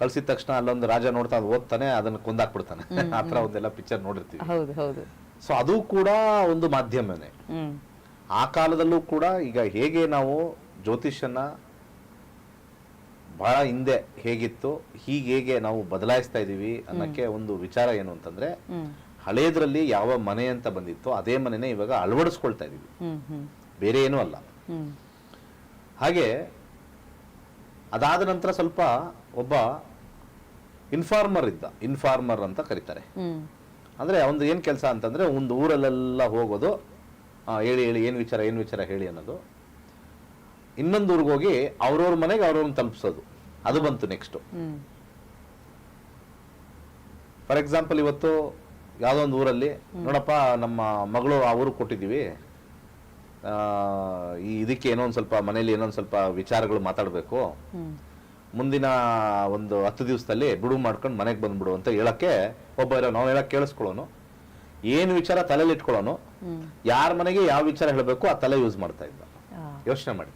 ಕಳ್ಸಿದ ತಕ್ಷಣ ಅಲ್ಲೊಂದು ರಾಜ ನೋಡ್ತಾ ಅದು ಓದ್ತಾನೆ ಅದನ್ನ ಕುಂದಾಕ್ಬಿಡ್ತಾನೆ. ಆ ಥರ ಒಂದೆಲ್ಲ ಪಿಕ್ಚರ್ ನೋಡಿರ್ತೀವಿ. ಹೌದು ಹೌದು. ಸೊ ಅದು ಕೂಡ ಒಂದು ಮಾಧ್ಯಮನೇ. ಆ ಕಾಲದಲ್ಲೂ ಕೂಡ ಈಗ ಹೇಗೆ ನಾವು ಜ್ಯೋತಿಷನ್ನ ಬಹಳ ಹಿಂದೆ ಹೇಗಿತ್ತು ಹೀಗೆ ಹೇಗೆ ನಾವು ಬದಲಾಯಿಸ್ತಾ ಇದೀವಿ ಅನ್ನಕ್ಕೆ ಒಂದು ವಿಚಾರ ಏನು ಅಂತಂದ್ರೆ ಹಳೇದ್ರಲ್ಲಿ ಯಾವ ಮನೆ ಅಂತ ಬಂದಿತ್ತು ಅದೇ ಮನೆನೇ ಇವಾಗ ಅಳವಡಿಸ್ಕೊಳ್ತಾ ಇದೀವಿ. ಬೇರೆ ಏನೂ ಅಲ್ಲ. ಹಾಗೆ ಅದಾದ ನಂತರ ಸ್ವಲ್ಪ ಒಬ್ಬ ಇನ್ಫಾರ್ಮರ್ ಇದ್ದ. ಇನ್ಫಾರ್ಮರ್ ಅಂತ ಕರೀತಾರೆ. ಅಂದರೆ ಒಂದು ಏನ್ ಕೆಲಸ ಅಂತಂದ್ರೆ ಒಂದು ಊರಲ್ಲೆಲ್ಲ ಹೋಗೋದು ಹೇಳಿ ಹೇಳಿ ಏನು ವಿಚಾರ ಏನು ವಿಚಾರ ಹೇಳಿ ಅನ್ನೋದು. ಇನ್ನೊಂದು ಊರಿಗೆ ಹೋಗಿ ಅವ್ರವ್ರ ಮನೆಗೆ ಅವ್ರವ್ರನ್ನ ತಲುಪಿಸೋದು. ಅದು ಬಂತು ನೆಕ್ಸ್ಟು ಫಾರ್ ಎಕ್ಸಾಂಪಲ್ ಇವತ್ತು ಯಾವುದೋ ಒಂದು ಊರಲ್ಲಿ ನೋಡಪ್ಪ ನಮ್ಮ ಮಗಳು ಆ ಊರಿಗೆ ಕೊಟ್ಟಿದ್ದೀವಿ. ಈ ಇದಕ್ಕೆ ಏನೋ ಒಂದು ಸ್ವಲ್ಪ ಮನೇಲಿ ಏನೋ ಒಂದು ಸ್ವಲ್ಪ ವಿಚಾರಗಳು ಮಾತಾಡಬೇಕು. ಮುಂದಿನ ಒಂದು ಹತ್ತು ದಿವಸದಲ್ಲಿ ಬಿಡುವು ಮಾಡ್ಕೊಂಡು ಮನೆಗೆ ಬಂದ್ಬಿಡು ಅಂತ ಹೇಳಕ್ಕೆ ಒಬ್ಬ ಇರೋ ನಾವು ಹೇಳಕ್ ಕೇಳಿಸ್ಕೊಳ್ಳೋನು. ಏನು ವಿಚಾರ ತಲೆಯಲ್ಲಿ ಇಟ್ಕೊಳ್ಳೋನು. ಯಾರ ಮನೆಗೆ ಯಾವ ವಿಚಾರ ಹೇಳಬೇಕು ಆ ತಲೆ ಯೂಸ್ ಮಾಡ್ತಾ ಇದ್ದ. ಯೋಚನೆ ಮಾಡಿ.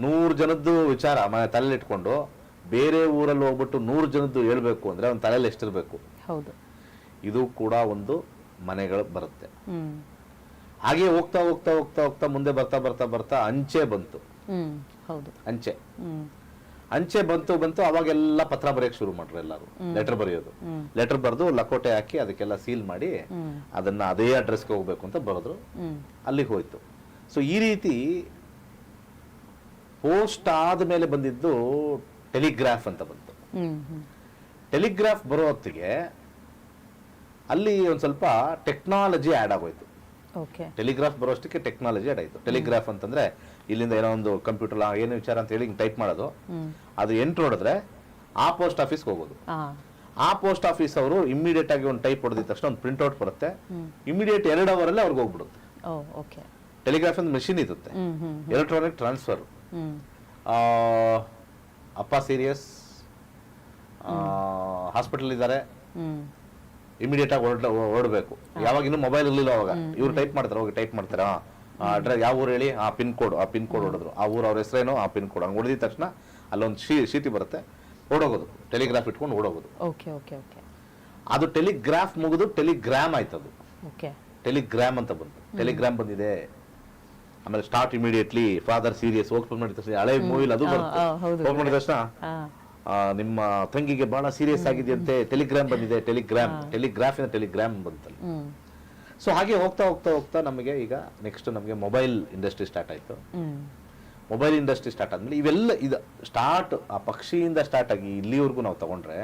ನೂರು ಜನದ್ದು ವಿಚಾರ ಮನೆ ತಲೆಯಲ್ಲಿ ಇಟ್ಕೊಂಡು ಬೇರೆ ಊರಲ್ಲಿ ಹೋಗ್ಬಿಟ್ಟು ನೂರು ಜನದ್ದು ಹೇಳ್ಬೇಕು ಅಂದ್ರೆ ಅವ್ನ ತಲೆಯಲ್ಲಿ ಎಷ್ಟಿರಬೇಕು. ಹೌದು. ಇದು ಕೂಡ ಒಂದು ಮನೆಗಳು ಬರುತ್ತೆ. ಹಾಗೆ ಹೋಗ್ತಾ ಹೋಗ್ತಾ ಹೋಗ್ತಾ ಹೋಗ್ತಾ ಮುಂದೆ ಬರ್ತಾ ಬರ್ತಾ ಬರ್ತಾ ಅಂಚೆ ಬಂತು. ಹೌದು. ಅಂಚೆ. ಅಂಚೆ ಬಂತು ಬಂತು ಅವಾಗೆಲ್ಲ ಪತ್ರ ಬರೆಯಕ್ಕೆ ಶುರು ಮಾಡ್ರು ಎಲ್ಲರೂ. ಲೆಟರ್ ಬರೆಯೋದು. ಲೆಟರ್ ಬರೆದು ಲಕೋಟೆ ಹಾಕಿ ಅದಕ್ಕೆಲ್ಲ ಸೀಲ್ ಮಾಡಿ ಅದನ್ನ ಅದೇ ಅಡ್ರೆಸ್ಗೆ ಹೋಗ್ಬೇಕು ಅಂತ ಬರೆದ್ರು. ಅಲ್ಲಿಗೆ ಹೋಯ್ತು. ಸೊ ಈ ರೀತಿ ಪೋಸ್ಟ್ ಆದ್ಮೇಲೆ ಬಂದಿದ್ದು ಟೆಲಿಗ್ರಾಫ್ ಅಂತ ಬಂತು. ಟೆಲಿಗ್ರಾಫ್ ಬರೋ ಹೊತ್ತಿಗೆ ಅಲ್ಲಿ ಒಂದು ಸ್ವಲ್ಪ ಟೆಕ್ನಾಲಜಿ ಆ್ಯಡ್ ಆಗೋಯ್ತು. ಟೆಲಿಗ್ರಾಫ್ ಬರೋಷ್ಟಕ್ಕೆ ಟೆಕ್ನಾಲಜಿ ಆ್ಯಡ್ ಆಯಿತು. ಟೆಲಿಗ್ರಾಫ್ ಅಂತಂದ್ರೆ ಇಲ್ಲಿಂದ ಏನೋ ಒಂದು ಕಂಪ್ಯೂಟರ್ ಏನು ವಿಚಾರ ಅಂತ ಹೇಳಿ ಟೈಪ್ ಮಾಡೋದು. ಅದು ಎಂಟ್ರ್ ಹೊಡೆದ್ರೆ ಆ ಪೋಸ್ಟ್ ಆಫೀಸ್ಗೆ ಹೋಗೋದು. ಆ. ಪೋಸ್ಟ್ ಆಫೀಸ್ ಅವರು ಇಮಿಡಿಯೇಟ್ ಆಗಿ ಒಂದು ಟೈಪ್ ಹೊಡೆದಿದ ತಕ್ಷಣ ಒಂದು ಪ್ರಿಂಟ್ಔಟ್ ಬರುತ್ತೆ. ಹ್ಮ್. ಇಮಿಡಿಯೇಟ್ ಎರಡು ಅವರಲ್ಲೇ ಅವ್ರಿಗೆ ಹೋಗ್ಬಿಡುತ್ತೆ. ಟೆಲಿಗ್ರಾಫ್ ಒಂದು ಮೆಷಿನ್ ಇರುತ್ತೆ. ಎಲೆಕ್ಟ್ರಾನಿಕ್ ಟ್ರಾನ್ಸ್ಫರ್ ಅಪ್ಪ ಸೀರಿಯಸ್ ಹಾಸ್ಪಿಟಲ್ ಇದ್ದಾರೆ ಇಮಿಡಿಯೇಟ್ ಆಗಿ ಹೊರಡಬೇಕು. ಯಾವಾಗ ಇನ್ನೂ ಮೊಬೈಲ್ ಇರಲಿಲ್ಲ ಅವಾಗ. ಇವ್ರು ಟೈಪ್ ಮಾಡ್ತಾರೆ ಹೋಗಿ ಟೈಪ್ ಮಾಡ್ತಾರೆ? ಅಡ್ರೆಸ್ ಯಾವ ಊರು ಹೇಳಿ? ಆ ಪಿನ್ ಕೋಡ್ ಆ ಪಿನ್ ಕೋಡ್ ಹೊಡೆದ್ರು. ಆ ಊರು ಅವ್ರ ಹೆಸರೇನೋ? ಆ ಪಿನ್ ಕೋಡ್ ಹಂಗೆ ಹೊಡೆದಿದ ತಕ್ಷಣ ಅಲ್ಲೊಂದು ಶೀ ಶೀಟಿ ಬರುತ್ತೆ. ಓಡೋಗೋದು. ಟೆಲಿಗ್ರಾಫ್ ಇಟ್ಕೊಂಡು ಓಡೋಗೋದು. Okay okay okay. ಅದು ಟೆಲಿಗ್ರಾಫ್ ಮುಗಿದು ಟೆಲಿಗ್ರಾಮ್ ಆಯ್ತದು. ಅದು ಓಕೆ. ಟೆಲಿಗ್ರಾಮ್ ಅಂತ ಬಂತು. ಟೆಲಿಗ್ರಾಮ್ ಬಂದಿದೆ. ಆಮೇಲೆ start immediately father serious open ಮಾಡಿದ ತಕ್ಷಣ ಹಳೆ ಮೂವಿಲ್ ಅದು ಬರುತ್ತೆ. ಓಪನ್ ಮಾಡಿದ ತಕ್ಷಣ ನಿಮ್ಮ ತಂಗಿಗೆ ಬಹಳ ಸೀರಿಯಸ್ ಆಗಿದೆಯಂತೆ ಟೆಲಿಗ್ರಾಮ್ ಬಂದಿದೆ ಟೆಲಿಗ್ರಾಮ್ ಟೆಲಿಗ್ರಾಫ್ ಇಂದ ಟೆಲಿಗ್ರಾಮ್ ಬಂತಲ್ಲ. ಸೊ ಹಾಗೆ ಹೋಗ್ತಾ ಹೋಗ್ತಾ ಹೋಗ್ತಾ ನಮಗೆ ಈಗ ನೆಕ್ಸ್ಟ್ ನಮಗೆ ಮೊಬೈಲ್ ಇಂಡಸ್ಟ್ರಿ ಸ್ಟಾರ್ಟ್ ಆಯ್ತು. ಮೊಬೈಲ್ ಇಂಡಸ್ಟ್ರಿ ಸ್ಟಾರ್ಟ್ ಆದ್ಮೇಲೆ ಇವೆಲ್ಲ ಇದು ಸ್ಟಾರ್ಟ್ ಆ ಪಕ್ಷಿಯಿಂದ ಸ್ಟಾರ್ಟ್ ಆಗಿ ಇಲ್ಲಿವರೆಗೂ ನಾವು ತಗೊಂಡ್ರೆ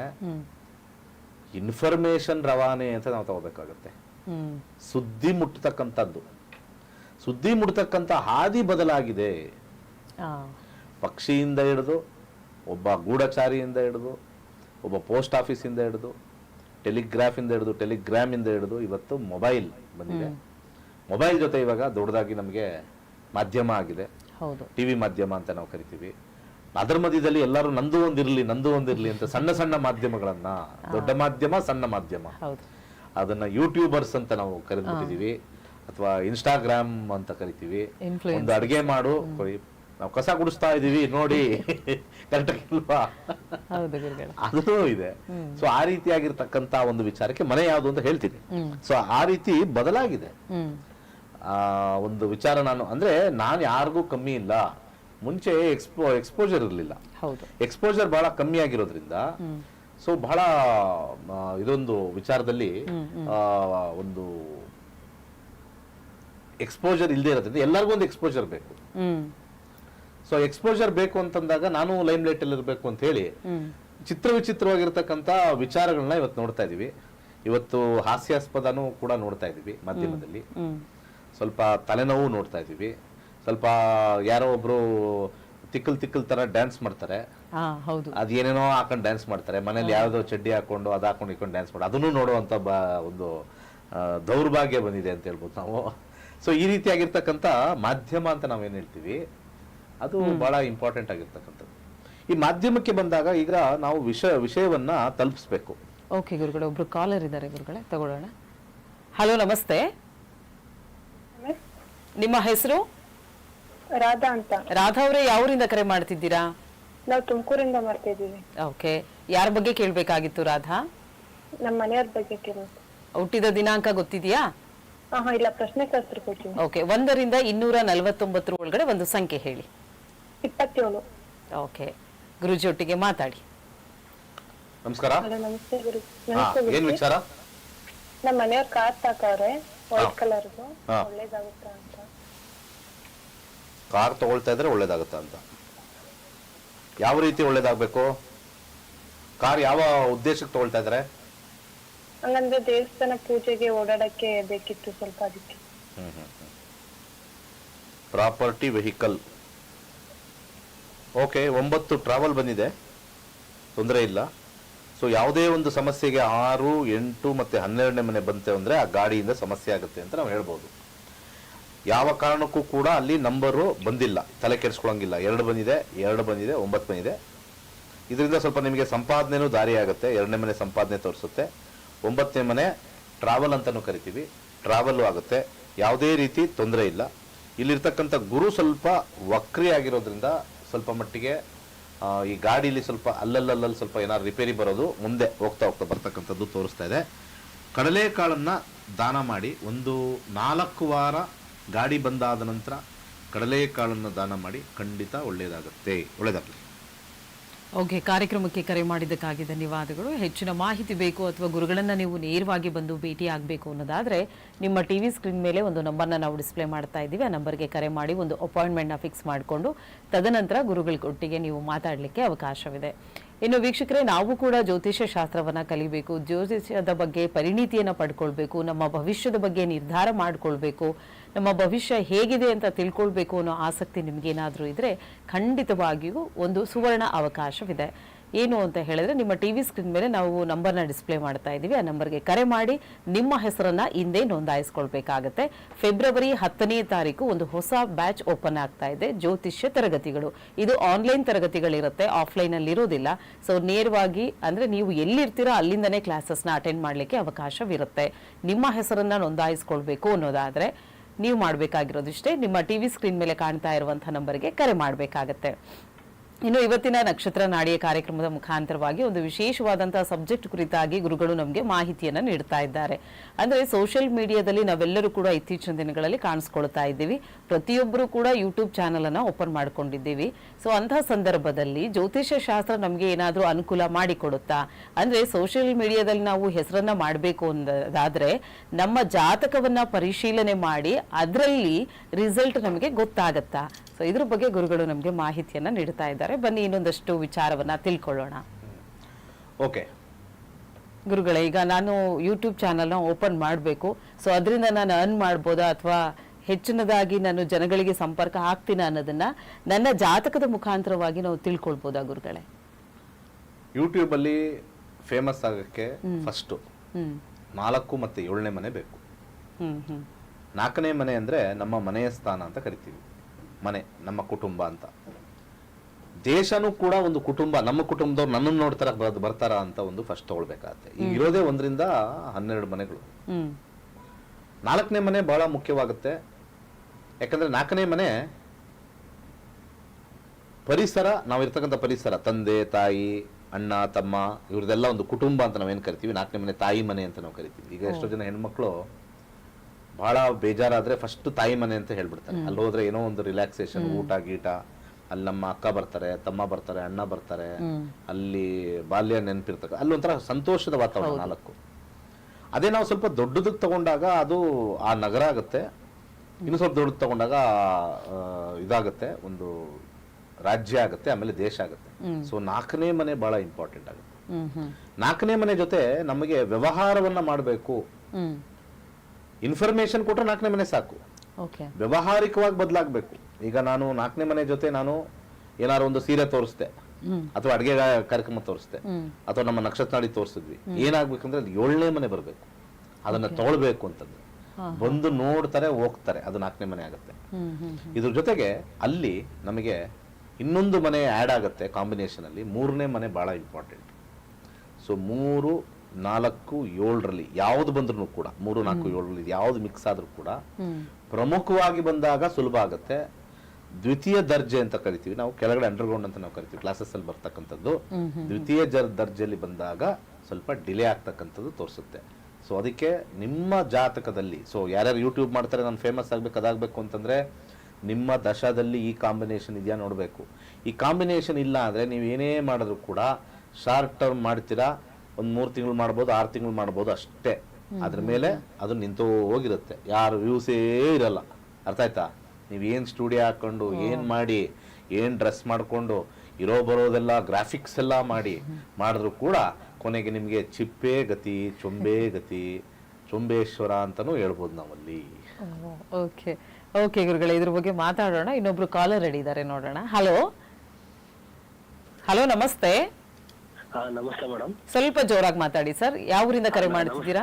ಇನ್ಫಾರ್ಮೇಶನ್ ರವಾನೆ ಅಂತ ನಾವು ತಗೋಬೇಕಾಗುತ್ತೆ. ಸುದ್ದಿ ಮುಟ್ಟತಕ್ಕಂಥದ್ದು ಸುದ್ದಿ ಮುಟ್ಟತಕ್ಕಂಥ ಹಾದಿ ಬದಲಾಗಿದೆ. ಪಕ್ಷಿಯಿಂದ ಹಿಡಿದು ಒಬ್ಬ ಗೂಢಚಾರಿಯಿಂದ ಹಿಡಿದು ಒಬ್ಬ ಪೋಸ್ಟ್ ಆಫೀಸಿಂದ ಹಿಡಿದು ಟೆಲಿಗ್ರಾಫಿಂದ ಹಿಡಿದು ಟೆಲಿಗ್ರಾಮಿಂದ ಹಿಡಿದು ಇವತ್ತು ಮೊಬೈಲ್ ಬಂದಿದೆ. ಮೊಬೈಲ್ ಜೊತೆ ಇವಾಗ ದೊಡ್ಡದಾಗಿ ನಮಗೆ ಮಾಧ್ಯಮ ಆಗಿದೆ. ಹೌದು. ಟಿವಿ ಮಾಧ್ಯಮ ಅಂತ ನಾವು ಕರಿತೀವಿ. ಅದರ ಮಧ್ಯದಲ್ಲಿ ಎಲ್ಲರೂ ನಂದು ಒಂದಿರಲಿ ನಂದು ಒಂದಿರಲಿ ಅಂತ ಸಣ್ಣ ಸಣ್ಣ ಮಾಧ್ಯಮಗಳನ್ನ ದೊಡ್ಡ ಮಾಧ್ಯಮ ಸಣ್ಣ ಮಾಧ್ಯಮ. ಅದನ್ನ ಯೂಟ್ಯೂಬರ್ಸ್ ಅಂತ ನಾವು ಕರೆದ್ಬಿಟ್ಟಿದೀವಿ. ಅಥವಾ ಇನ್ಸ್ಟಾಗ್ರಾಮ್ ಅಂತ ಕರಿತೀವಿ. ಒಂದು ಅಡುಗೆ ಮಾಡು ನಾವು ಕಸ ಗುಡಿಸ್ತಾ ಇದೀವಿ ನೋಡಿ. ಕರೆಕ್ಟ್ ಅದು ಇದೆ. ಸೊ ಆ ರೀತಿಯಾಗಿರ್ತಕ್ಕಂತ ಒಂದು ವಿಚಾರಕ್ಕೆ ಮನೆ ಯಾವುದು ಅಂತ ಹೇಳ್ತೀನಿ. ಸೊ ಆ ರೀತಿ ಬದಲಾಗಿದೆ. ಆ ಒಂದು ವಿಚಾರ ನಾನು ಅಂದ್ರೆ ನಾನು ಯಾರಿಗೂ ಕಮ್ಮಿ ಇಲ್ಲ. ಮುಂಚೆ ಎಕ್ಸ್ಪೋ ಎಕ್ಸ್ಪೋಜರ್ ಇರಲಿಲ್ಲ. ಎಕ್ಸ್ಪೋಜರ್ ಬಹಳ ಕಮ್ಮಿ ಆಗಿರೋದ್ರಿಂದ ಸೊ ಬಹಳ ಇದೊಂದು ವಿಚಾರದಲ್ಲಿ ಒಂದು ಎಕ್ಸ್ಪೋಜರ್ ಇಲ್ಲದೆ ಇರೋದ್ರಿಂದ ಎಲ್ಲರಿಗೂ ಒಂದು ಎಕ್ಸ್ಪೋಜರ್ ಬೇಕು. ಸೊ ಎಕ್ಸ್ಪೋಜರ್ ಬೇಕು ಅಂತಂದಾಗ ನಾನು ಲೈಮ್ ಲೈಟ್ ಅಲ್ಲಿ ಇರಬೇಕು ಅಂತ ಹೇಳಿ ಚಿತ್ರ ವಿಚಿತ್ರವಾಗಿರ್ತಕ್ಕಂಥ ವಿಚಾರಗಳನ್ನ ಇವತ್ತು ನೋಡ್ತಾ ಇದೀವಿ. ಇವತ್ತು ಹಾಸ್ಯಾಸ್ಪದನೂ ಕೂಡ ನೋಡ್ತಾ ಇದೀವಿ ಮಾಧ್ಯಮದಲ್ಲಿ. ಸ್ವಲ್ಪ ತಲೆನೋವು ನೋಡ್ತಾ ಇದೀವಿ. ಸ್ವಲ್ಪ ಯಾರೋ ಒಬ್ರು ತಿಕ್ಕಲ್ ತಿಕ್ಕಲ್ ತರ ಡ್ಯಾನ್ಸ್ ಮಾಡ್ತಾರೆ. ಅದೇನೇನೋ ಹಾಕೊಂಡು ಡ್ಯಾನ್ಸ್ ಮಾಡ್ತಾರೆ. ಮನೇಲಿ ಯಾವ್ದೋ ಚಡ್ಡಿ ಹಾಕೊಂಡು ಅದ್ ಹಾಕೊಂಡು ಇಕೊಂಡು ಡ್ಯಾನ್ಸ್ ಮಾಡಿ ಅದನ್ನು ನೋಡುವಂತ ಬ ಒಂದು ದೌರ್ಭಾಗ್ಯ ಬಂದಿದೆ ಅಂತ ಹೇಳ್ಬೋದು ನಾವು. ಸೊ ಈ ರೀತಿಯಾಗಿರ್ತಕ್ಕಂಥ ಮಾಧ್ಯಮ ಅಂತ ನಾವೇನ್ ಹೇಳ್ತೀವಿ ಅದು ಬಹಳ ಇಂಪಾರ್ಟೆಂಟ್ ಆಗಿರ್ತಕ್ಕಂಥದ್ದು. ಈ ಮಾಧ್ಯಮಕ್ಕೆ ಬಂದಾಗ ಈಗ ನಾವು ವಿಷಯ ವಿಷಯವನ್ನ ತಲುಪಿಸ್ಬೇಕು. ಓಕೆ ಗುರುಗಳೇ ಒಬ್ರು ಕಾಲರ್ ಇದ್ದಾರೆ ಗುರುಗಳೇ ತಗೊಳ್ಳೋಣ. ಹಲೋ ನಮಸ್ತೆ. ನಿಮ್ಮ ಹೆಸರು? ರಾಧಾ ಅಂತ. ರಾಧಾ ಅವರೇ ಯಾವೂರಿಂದ ಕರೆ ಮಾಡ್ತಿದ್ದೀರಾ? ನಾವು ತುಮಕೂರಿಂದ ಮಾಡ್ತಿದ್ದೀವಿ. ಓಕೆ ಯಾರ ಬಗ್ಗೆ ಕೇಳಬೇಕಾಗಿತ್ತು ರಾಧಾ? ನಮ್ಮ ಮನೆಯವ್ರ ಬಗ್ಗೆ ಕೇಳೋದು ಹುಟ್ಟಿದ ದಿನಾಂಕ ಗೊತ್ತಿದೆಯಾ? ಹಾ ಇಲ್ಲ ಪ್ರಶ್ನೆ ಶಾಸ್ತ್ರ ಓಕೆ ಒಂದರಿಂದ ಇನ್ನೂರ ನಲವತ್ತೊಂಬತ್ತರ ಒಳಗಡೆ ಒಂದು ಸಂಖ್ಯೆ ಹೇಳಿ. ಇಪ್ಪತ್ತೇಳು. ಓಕೆ. ಗುರುಜಿ ಒಟ್ಟಿಗೆ ಮಾತಾಡಿ. ನಮಸ್ಕಾರ. ಹಲೋ ನಮಸ್ತೆ ಗುರು ಹಾ ನಮಸ್ತೆ ಏನ್ ಗುರುಜಿ ವಿಚಾರ? ನಮ್ಮ ಮನೆಯವ್ರ ಕಾರ್ ಸಾಕವ್ರೆ ವೈಟ್ ಕಲರ್ದು ಹಾ. ಒಳ್ಳೇದಾಗುತ್ತಾ ಅಂತ. ಕಾರ್ ತಗೊಳ್ತಾ ಇದ್ರೆ ಒಳ್ಳೇದಾಗುತ್ತ ಅಂತ. ಯಾವ ರೀತಿ ಒಳ್ಳೇದಾಗಬೇಕು? ಕಾರ್ ಯಾವ ಉದ್ದೇಶಕ್ಕೆ ತಗೊಳ್ತಾ ಇದ್ರೆ? ಹಂಗಂದ್ರೆ ದೇವಸ್ಥಾನ ಪೂಜೆಗೆ ಓಡಾಡಕ್ಕೆ ಬೇಕಿತ್ತು ಸ್ವಲ್ಪ ಅದಕ್ಕೆ. Property vehicle. ಓಕೆ, ಒಂಬತ್ತು ಟ್ರಾವೆಲ್ ಬಂದಿದೆ. ತೊಂದರೆ ಇಲ್ಲ. ಸೊ ಯಾವುದೇ ಒಂದು ಸಮಸ್ಯೆಗೆ ಆರು, ಎಂಟು ಮತ್ತು ಹನ್ನೆರಡನೇ ಮನೆ ಬಂತೆ ಅಂದರೆ ಆ ಗಾಡಿಯಿಂದ ಸಮಸ್ಯೆ ಆಗುತ್ತೆ ಅಂತ ನಾವು ಹೇಳ್ಬೋದು. ಯಾವ ಕಾರಣಕ್ಕೂ ಕೂಡ ಅಲ್ಲಿ ನಂಬರು ಬಂದಿಲ್ಲ. ತಲೆ ಕೆಡಿಸ್ಕೊಳಂಗಿಲ್ಲ ಎರಡು ಬಂದಿದೆ ಎರಡು ಬಂದಿದೆ, ಒಂಬತ್ತು ಬಂದಿದೆ. ಇದರಿಂದ ಸ್ವಲ್ಪ ನಿಮಗೆ ಸಂಪಾದನೆಯೂ ದಾರಿ ಆಗುತ್ತೆ. ಎರಡನೇ ಮನೆ ಸಂಪಾದನೆ ತೋರಿಸುತ್ತೆ. ಒಂಬತ್ತನೇ ಮನೆ ಟ್ರಾವೆಲ್ ಅಂತಲೂ ಕರಿತೀವಿ. ಟ್ರಾವೆಲ್ಲು ಆಗುತ್ತೆ. ಯಾವುದೇ ರೀತಿ ತೊಂದರೆ ಇಲ್ಲ. ಇಲ್ಲಿರ್ತಕ್ಕಂಥ ಗುರು ಸ್ವಲ್ಪ ವಕ್ರಿ ಆಗಿರೋದ್ರಿಂದ ಸ್ವಲ್ಪ ಮಟ್ಟಿಗೆ ಈ ಗಾಡೀಲಿ ಸ್ವಲ್ಪ ಅಲ್ಲಲ್ಲಲ್ಲಿ ಸ್ವಲ್ಪ ಏನಾದ್ರು ರಿಪೇರಿ ಬರೋದು ಮುಂದೆ ಹೋಗ್ತಾ ಹೋಗ್ತಾ ಬರ್ತಕ್ಕಂಥದ್ದು ತೋರಿಸ್ತಾ ಇದೆ. ಕಡಲೆಕಾಳನ್ನು ದಾನ ಮಾಡಿ ಒಂದು ನಾಲ್ಕು ವಾರ ಗಾಡಿ ಬಂದಾದ ನಂತರ ಕಡಲೆಕಾಳನ್ನು ದಾನ ಮಾಡಿ ಖಂಡಿತ ಒಳ್ಳೆಯದಾಗುತ್ತೆ ಒಳ್ಳೆಯದಾಗಲಿ ಓಕೆ, ಕಾರ್ಯಕ್ರಮಕ್ಕೆ ಕರೆ ಮಾಡಿದ್ದಕ್ಕಾಗಿ ಧನ್ಯವಾದಗಳು. ಹೆಚ್ಚಿನ ಮಾಹಿತಿ ಬೇಕು ಅಥವಾ ಗುರುಗಳನ್ನು ನೀವು ನೇರವಾಗಿ ಬಂದು ಭೇಟಿ ಆಗಬೇಕು ಅನ್ನೋದಾದರೆ ನಿಮ್ಮ ಟಿವಿ ಸ್ಕ್ರೀನ್ ಮೇಲೆ ಒಂದು ನಂಬರ್ನ ನಾವು ಡಿಸ್ಪ್ಲೇ ಮಾಡ್ತಾ ಇದ್ದೀವಿ. ಆ ನಂಬರ್ಗೆ ಕರೆ ಮಾಡಿ ಒಂದು ಅಪಾಯಿಂಟ್ಮೆಂಟ್ನ ಫಿಕ್ಸ್ ಮಾಡಿಕೊಂಡು ತದನಂತರ ಗುರುಗಳೊಟ್ಟಿಗೆ ನೀವು ಮಾತಾಡಲಿಕ್ಕೆ ಅವಕಾಶವಿದೆ. ಇನ್ನು ವೀಕ್ಷಕರೇ, ನಾವು ಕೂಡ ಜ್ಯೋತಿಷ್ಯ ಶಾಸ್ತ್ರವನ್ನ ಕಲಿಬೇಕು, ಜ್ಯೋತಿಷ್ಯದ ಬಗ್ಗೆ ಪರಿಣಿತಿಯನ್ನ ಪಡ್ಕೊಳ್ಬೇಕು, ನಮ್ಮ ಭವಿಷ್ಯದ ಬಗ್ಗೆ ನಿರ್ಧಾರ ಮಾಡ್ಕೊಳ್ಬೇಕು, ನಮ್ಮ ಭವಿಷ್ಯ ಹೇಗಿದೆ ಅಂತ ತಿಳ್ಕೊಳ್ಬೇಕು ಅನ್ನೋ ಆಸಕ್ತಿ ನಿಮ್ಗೇನಾದ್ರೂ ಇದ್ರೆ ಖಂಡಿತವಾಗಿಯೂ ಒಂದು ಸುವರ್ಣ ಅವಕಾಶವಿದೆ. ಏನು ಅಂತ ಹೇಳಿದ್ರೆ ನಿಮ್ಮ ಟಿವಿ ಸ್ಕ್ರೀನ್ ಮೇಲೆ ನಾವು ನಂಬರ್ನ ಡಿಸ್ಪ್ಲೇ ಮಾಡ್ತಾ ಇದ್ದೀವಿ. ಆ ನಂಬರ್ಗೆ ಕರೆ ಮಾಡಿ ನಿಮ್ಮ ಹೆಸರನ್ನ ಹಿಂದೆ ನೋಂದಾಯಿಸ್ಕೊಳ್ಬೇಕಾಗತ್ತೆ. ಫೆಬ್ರವರಿ ಹತ್ತನೇ ತಾರೀಕು ಒಂದು ಹೊಸ ಬ್ಯಾಚ್ ಓಪನ್ ಆಗ್ತಾ ಇದೆ. ಜ್ಯೋತಿಷ್ಯ ತರಗತಿಗಳು. ಇದು ಆನ್ಲೈನ್ ತರಗತಿಗಳಿರುತ್ತೆ. ಆಫ್ಲೈನ್ ಅಲ್ಲಿ ಇರೋದಿಲ್ಲ ಸೊ ನೇರವಾಗಿ ಅಂದ್ರೆ ನೀವು ಎಲ್ಲಿರ್ತೀರೋ ಅಲ್ಲಿಂದನೇ ಕ್ಲಾಸಸ್ನ ಅಟೆಂಡ್ ಮಾಡಲಿಕ್ಕೆ ಅವಕಾಶವಿರುತ್ತೆ. ನಿಮ್ಮ ಹೆಸರನ್ನ ನೋಂದಾಯಿಸ್ಕೊಳ್ಬೇಕು ಅನ್ನೋದಾದ್ರೆ ನೀವು ಮಾಡಬೇಕಾಗಿರೋದಿಷ್ಟೇ. ನಿಮ್ಮ ಟಿವಿ ಸ್ಕ್ರೀನ್ ಮೇಲೆ ಕಾಣ್ತಾ ಇರುವಂತಹ ನಂಬರ್ಗೆ ಕರೆ ಮಾಡಬೇಕಾಗತ್ತೆ. ಇನ್ನು ಇವತ್ತಿನ ನಕ್ಷತ್ರ ನಾಡಿಯ ಕಾರ್ಯಕ್ರಮದ ಮುಖಾಂತರವಾಗಿ ಒಂದು ವಿಶೇಷವಾದಂತಹ ಸಬ್ಜೆಕ್ಟ್ ಕುರಿತಾಗಿ ಗುರುಗಳು ನಮಗೆ ಮಾಹಿತಿಯನ್ನು ನೀಡ್ತಾ ಇದ್ದಾರೆ. ಅಂದರೆ ಸೋಷಿಯಲ್ ಮೀಡಿಯಾದಲ್ಲಿ ನಾವೆಲ್ಲರೂ ಕೂಡ ಇತ್ತೀಚಿನ ದಿನಗಳಲ್ಲಿ ಕಾಣಿಸ್ಕೊಳ್ತಾ ಇದ್ದೀವಿ. ಪ್ರತಿಯೊಬ್ಬರು ಕೂಡ ಯೂಟ್ಯೂಬ್ ಚಾನಲನ್ನು ಓಪನ್ ಮಾಡ್ಕೊಂಡಿದ್ದೀವಿ. ಸೊ ಅಂತಹ ಸಂದರ್ಭದಲ್ಲಿ ಜ್ಯೋತಿಷ್ಯ ಶಾಸ್ತ್ರ ನಮಗೆ ಏನಾದರೂ ಅನುಕೂಲ ಮಾಡಿಕೊಡುತ್ತಾ? ಅಂದರೆ ಸೋಷಿಯಲ್ ಮೀಡಿಯಾದಲ್ಲಿ ನಾವು ಹೆಸರನ್ನ ಮಾಡಬೇಕು ಅಂದಾದರೆ ನಮ್ಮ ಜಾತಕವನ್ನ ಪರಿಶೀಲನೆ ಮಾಡಿ ಅದರಲ್ಲಿ ರಿಸಲ್ಟ್ ನಮಗೆ ಗೊತ್ತಾಗತ್ತಾ? ಸೊ ಇದ್ರ ಬಗ್ಗೆ ಗುರುಗಳು ನಮಗೆ ಮಾಹಿತಿಯನ್ನ ನೀಡ್ತಾ ಇದ್ದಾರೆ. ಬನ್ನಿ ಇನ್ನೊಂದಷ್ಟು ವಿಚಾರವನ್ನ ತಿಳ್ಕೊಳ್ಳೋಣ. ಓಕೆ ಗುರುಗಳೇ ಈಗ ನಾನು ಯೂಟ್ಯೂಬ್ ಚಾನಲ್ನ ಓಪನ್ ಮಾಡಬೇಕು. ಸೊ ಅದರಿಂದ ನಾನು ಅರ್ನ್ ಮಾಡ್ಬೋದಾ ಅಥವಾ ಹೆಚ್ಚಿನದಾಗಿ ನಾನು ಜನಗಳಿಗೆ ಸಂಪರ್ಕ ಆಗ್ತೀನ ಅನ್ನೋದನ್ನ ನನ್ನ ಜಾತಕದ ಮುಖಾಂತರವಾಗಿ ನಾವು ತಿಳ್ಕೊಳ್ಬೋದಾ ಗುರುಗಳೇ? ಯೂಟ್ಯೂಬಲ್ಲಿ ಫೇಮಸ್ ಆಗಕ್ಕೆ ಫಸ್ಟು ನಾಲ್ಕು ಮತ್ತು ಏಳನೇ ಮನೆ ಬೇಕು. ನಾಲ್ಕನೇ ಮನೆ ಅಂದ್ರೆ ನಮ್ಮ ಮನೆಯ ಸ್ಥಾನ ಅಂತ ಕರಿತೀವಿ. ಮನೆ ನಮ್ಮ ಕುಟುಂಬ ಅಂತ. ದೇಶನೂ ಕೂಡ ಒಂದು ಕುಟುಂಬ ನಮ್ಮ ಕುಟುಂಬದವ್ರು ನನ್ನನ್ನು ನೋಡ್ತಾರ ಬರ್- ಬರ್ತಾರ ಅಂತ ಒಂದು ಫಸ್ಟ್ ತಗೊಳ್ಬೇಕಾಗತ್ತೆ. ಈಗ ಇರೋದೇ ಒಂದರಿಂದ ಹನ್ನೆರಡು ಮನೆಗಳು. ನಾಲ್ಕನೇ ಮನೆ ಬಹಳ ಮುಖ್ಯವಾಗುತ್ತೆ. ಯಾಕಂದ್ರೆ ನಾಲ್ಕನೇ ಮನೆ ಪರಿಸರ ನಾವಿರ್ತಕ್ಕಂಥ ಪರಿಸರ ತಂದೆ ತಾಯಿ ಅಣ್ಣ ತಮ್ಮ ಇವ್ರದೆಲ್ಲ ಒಂದು ಕುಟುಂಬ ಅಂತ ನಾವೇನು ಕರಿತೀವಿ? ನಾಲ್ಕನೇ ಮನೆ ತಾಯಿ ಮನೆ ಅಂತ ನಾವು ಕರಿತೀವಿ. ಈಗ ಎಷ್ಟೋ ಜನ ಹೆಣ್ಮಕ್ಳು ಬಹಳ ಬೇಜಾರಾದರೆ ಫಸ್ಟ್ ತಾಯಿ ಮನೆ ಅಂತ ಹೇಳ್ಬಿಡ್ತಾರೆ. ಅಲ್ಲಿ ಹೋದ್ರೆ ಏನೋ ಒಂದು ರಿಲ್ಯಾಕ್ಸೇಷನ್ ಊಟ ಗೀಟ. ಅಲ್ಲಿ ನಮ್ಮ ಅಕ್ಕ ಬರ್ತಾರೆ ತಮ್ಮ ಬರ್ತಾರೆ ಅಣ್ಣ ಬರ್ತಾರೆ. ಅಲ್ಲಿ ಬಾಲ್ಯ ನೆನಪಿರ್ತಕ್ಕ ಅಲ್ಲಿ ಒಂಥರ ಸಂತೋಷದ ವಾತಾವರಣ ನಾಲ್ಕು. ಅದೇ ನಾವು ಸ್ವಲ್ಪ ದೊಡ್ಡದಕ್ಕೆ ತಗೊಂಡಾಗ ಅದು ಆ ನಗರ ಆಗುತ್ತೆ. ಇನ್ನು ಸ್ವಲ್ಪ ದೊಡ್ಡದು ತಗೊಂಡಾಗ ಇದಾಗುತ್ತೆ. ಒಂದು ರಾಜ್ಯ ಆಗುತ್ತೆ ಆಮೇಲೆ ದೇಶ ಆಗುತ್ತೆ. ಸೊ ನಾಲ್ಕನೇ ಮನೆ ಬಹಳ ಇಂಪಾರ್ಟೆಂಟ್ ಆಗುತ್ತೆ. ನಾಲ್ಕನೇ ಮನೆ ಜೊತೆ ನಮಗೆ ವ್ಯವಹಾರವನ್ನ ಮಾಡಬೇಕು. ಇನ್ಫಾರ್ಮೇಶನ್ ಕೊಟ್ಟರೆ ನಾಲ್ಕನೇ ಮನೆ ಸಾಕು. ವ್ಯವಹಾರಿಕವಾಗಿ ಬದಲಾಗಬೇಕು. ಈಗ ನಾನು ನಾಲ್ಕನೇ ಮನೆ ಜೊತೆ ನಾನು ಏನಾದ್ರು ಒಂದು ಸೀರೆ ತೋರಿಸ್ದೆ. ಅಥವಾ ಅಡಿಗೆ ಕಾರ್ಯಕ್ರಮ ತೋರಿಸ್ದೆ. ಅಥವಾ ನಮ್ಮ ನಕ್ಷತ್ರ ನಾಡಿ ತೋರಿಸಿದ್ವಿ ಏನಾಗ್ಬೇಕಂದ್ರೆ ಅದು ಏಳನೇ ಮನೆ ಬರಬೇಕು. ಅದನ್ನ ತಗೊಳ್ಬೇಕು ಅಂತಂದ್ರೆ ಬಂದು ನೋಡ್ತಾರೆ ಹೋಗ್ತಾರೆ. ಅದು ನಾಲ್ಕನೇ ಮನೆ ಆಗುತ್ತೆ. ಇದ್ರ ಜೊತೆಗೆ ಅಲ್ಲಿ ನಮಗೆ ಇನ್ನೊಂದು ಮನೆ ಆ್ಯಡ್ ಆಗುತ್ತೆ ಕಾಂಬಿನೇಷನಲ್ಲಿ ಮೂರನೇ ಮನೆ ಬಹಳ ಇಂಪಾರ್ಟೆಂಟ್ ಸೊ ಮೂರು ನಾಲ್ಕು ಏಳರಲ್ಲಿ ಯಾವ್ದು ಬಂದ್ರು ಕೂಡ ಮೂರು ನಾಲ್ಕು ಏಳರಲ್ಲಿ ಯಾವ್ದು ಮಿಕ್ಸ್ ಆದ್ರೂ ಕೂಡ ಪ್ರಮುಖವಾಗಿ ಬಂದಾಗ ಸುಲಭ ಆಗುತ್ತೆ. ದ್ವಿತೀಯ ದರ್ಜೆ ಅಂತ ಕರಿತೀವಿ ನಾವು ಕೆಳಗಡೆ ಅಂಡರ್ಗ್ರೌಂಡ್ ಅಂತ ನಾವು ಕರಿತೀವಿ ಕ್ಲಾಸಸ್ ಅಲ್ಲಿ ಬರ್ತಕ್ಕಂಥದ್ದು. ದ್ವಿತೀಯ ಜರ್ ದರ್ಜೆಯಲ್ಲಿ ಬಂದಾಗ ಸ್ವಲ್ಪ ಡಿಲೇ ಆಗ್ತಕ್ಕಂಥದ್ದು ತೋರಿಸುತ್ತೆ. ಸೊ ಅದಕ್ಕೆ ನಿಮ್ಮ ಜಾತಕದಲ್ಲಿ ಸೊ ಯಾರ್ಯಾರು ಯೂಟ್ಯೂಬ್ ಮಾಡ್ತಾರೆ ನಾನು ಫೇಮಸ್ ಆಗ್ಬೇಕು ಅದಾಗಬೇಕು ಅಂತಂದ್ರೆ ನಿಮ್ಮ ದಶದಲ್ಲಿ ಈ ಕಾಂಬಿನೇಷನ್ ಇದೆಯಾ ನೋಡಬೇಕು. ಈ ಕಾಂಬಿನೇಷನ್ ಇಲ್ಲ ಅಂದರೆ ನೀವು ಏನೇ ಮಾಡಿದ್ರು ಕೂಡ ಶಾರ್ಟ್ ಟರ್ಮ್ ಮಾಡ್ತೀರಾ ಒಂದು ಮೂರು ತಿಂಗಳು ಮಾಡ್ಬೋದು ಆರು ತಿಂಗಳು ಮಾಡ್ಬೋದು ಅಷ್ಟೇ. ಅದ್ರ ಮೇಲೆ ಅದು ನಿಂತು ಹೋಗಿರುತ್ತೆ. ಯಾರು ವ್ಯೂಸೇ ಇರಲ್ಲ. ಅರ್ಥ ಆಯ್ತಾ? ನೀವು ಏನು ಸ್ಟುಡಿಯೋ ಹಾಕೊಂಡು ಏನು ಮಾಡಿ ಏನು ಡ್ರೆಸ್ ಮಾಡಿಕೊಂಡು ಇರೋ ಬರೋದೆಲ್ಲ ಗ್ರಾಫಿಕ್ಸ್ ಎಲ್ಲ ಮಾಡಿ ಮಾಡಿದ್ರು ಕೂಡ ಕೊನೆಗೆ ನಿಮಗೆ ಚಿಪ್ಪೆ ಗತಿ ಚೊಂಬೆ ಗತಿ ಚೊಂಬೇಶ್ವರ ಅಂತಲೂ ಹೇಳ್ಬೋದು ನಾವಲ್ಲಿ. ಓಕೆ. ಓಕೆ ಗುರುಗಳೇ ಇದ್ರ ಬಗ್ಗೆ ಮಾತಾಡೋಣ. ಇನ್ನೊಬ್ರು ಕಾಲರ್ ರೆಡಿ ಇದ್ದಾರೆ ನೋಡೋಣ. ಹಲೋ ಹಲೋ ನಮಸ್ತೆ. ಹಾ ನಮಸ್ತೆ ಮೇಡಮ್ ಸ್ವಲ್ಪ ಜೋರಾಗಿ ಮಾತಾಡಿ ಸರ್. ಯಾವ ಊರಿಂದ ಕರೆ ಮಾಡ್ತಿದ್ದೀರಾ?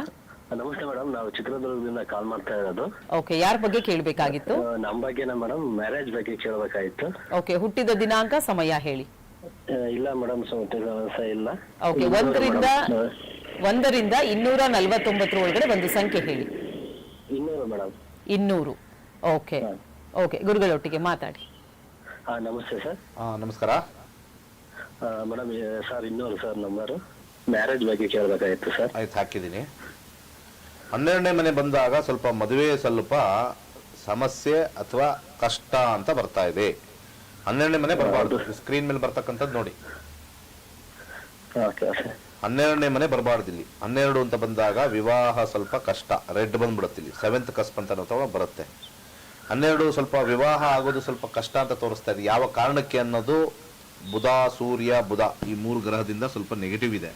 ನಮಸ್ತೆ ಮೇಡಮ್ ನಾವು ಚಿತ್ರದುರ್ಗದಿಂದ ಕಾಲ್ ಮಾಡ್ತಾ ಇರೋದು. ಓಕೆ ಯಾರ ಬಗ್ಗೆ ಕೇಳಬೇಕಾಗಿತ್ತು? ನಮ್ಮ ನಮ್ ಬಗ್ಗೆನ ಮೇಡಮ್ ಮ್ಯಾರೇಜ್ ಬಗ್ಗೆ ಕೇಳಬೇಕಾಗಿತ್ತು. ಓಕೆ ಹುಟ್ಟಿದ ದಿನಾಂಕ ಸಮಯ ಹೇಳಿ. ಆ, ಇಲ್ಲ ಮೇಡಮ್ ಸಮಸ್ಯೆ ಇಲ್ಲ. ಓಕೆ ಒಂದರಿಂದ madam. ಒಂದರಿಂದ ಇನ್ನೂರ ನಲವತ್ತೊಂಬತ್ತರ ಒಳಗಡೆ ಒಂದು ಸಂಖ್ಯೆ ಹೇಳಿ. ಇನ್ನೂರು ಮೇಡಮ್ ಇನ್ನೂರು. ಓಕೆ ಓಕೆ ಗುರುಗಳೊಟ್ಟಿಗೆ ಮಾತಾಡಿ. ಹಾ ನಮಸ್ತೆ ಸರ್ ಆ, ನಮಸ್ಕಾರ. ಮೇಡಮ್ ಸರ್ ಇನ್ನೊಂದು ಸರ್ ನಂಬರ್ ಮ್ಯಾರೇಜ್ ಬಗ್ಗೆ ಕೇಳಬೇಕಾಗಿತ್ತು ಸರ್ ಆಯ್ತು ಹಾಕಿದ್ದೀನಿ. ಹನ್ನೆರಡನೇ ಮನೆ ಬಂದಾಗ ಸ್ವಲ್ಪ ಮದುವೆ ಸ್ವಲ್ಪ ಸಮಸ್ಯೆ ಅಥವಾ ಕಷ್ಟ ಅಂತ ಬರ್ತಾ ಇದೆ. ಹನ್ನೆರಡನೇ ಮನೆ ಬರಬಾರ್ದು. ಸ್ಕ್ರೀನ್ ಮೇಲೆ ಬರ್ತಕ್ಕಂಥದ್ದು ನೋಡಿ. ಓಕೆ ಸರ್ ಹನ್ನೆರಡನೇ ಮನೆ ಬರಬಾರ್ದು ಇಲ್ಲಿ. ಹನ್ನೆರಡು ಅಂತ ಬಂದಾಗ ವಿವಾಹ ಸ್ವಲ್ಪ ಕಷ್ಟ. ರೆಡ್ ಬಂದ್ಬಿಡುತ್ತೆ ಇಲ್ಲಿ. ಸೆವೆಂತ್ ಕಸ್ಪ್ ಅಂತ ಅಥವಾ ಬರುತ್ತೆ. ಹನ್ನೆರಡು ಸ್ವಲ್ಪ ವಿವಾಹ ಆಗೋದು ಸ್ವಲ್ಪ ಕಷ್ಟ ಅಂತ ತೋರಿಸ್ತಾ ಇದೆ. ಯಾವ ಕಾರಣಕ್ಕೆ ಅನ್ನೋದು ಬುಧ ಸೂರ್ಯ ಬುಧ ಈ ಮೂರು ಗ್ರಹದಿಂದ ಸ್ವಲ್ಪ ನೆಗೆಟಿವ್ ಇದೆ.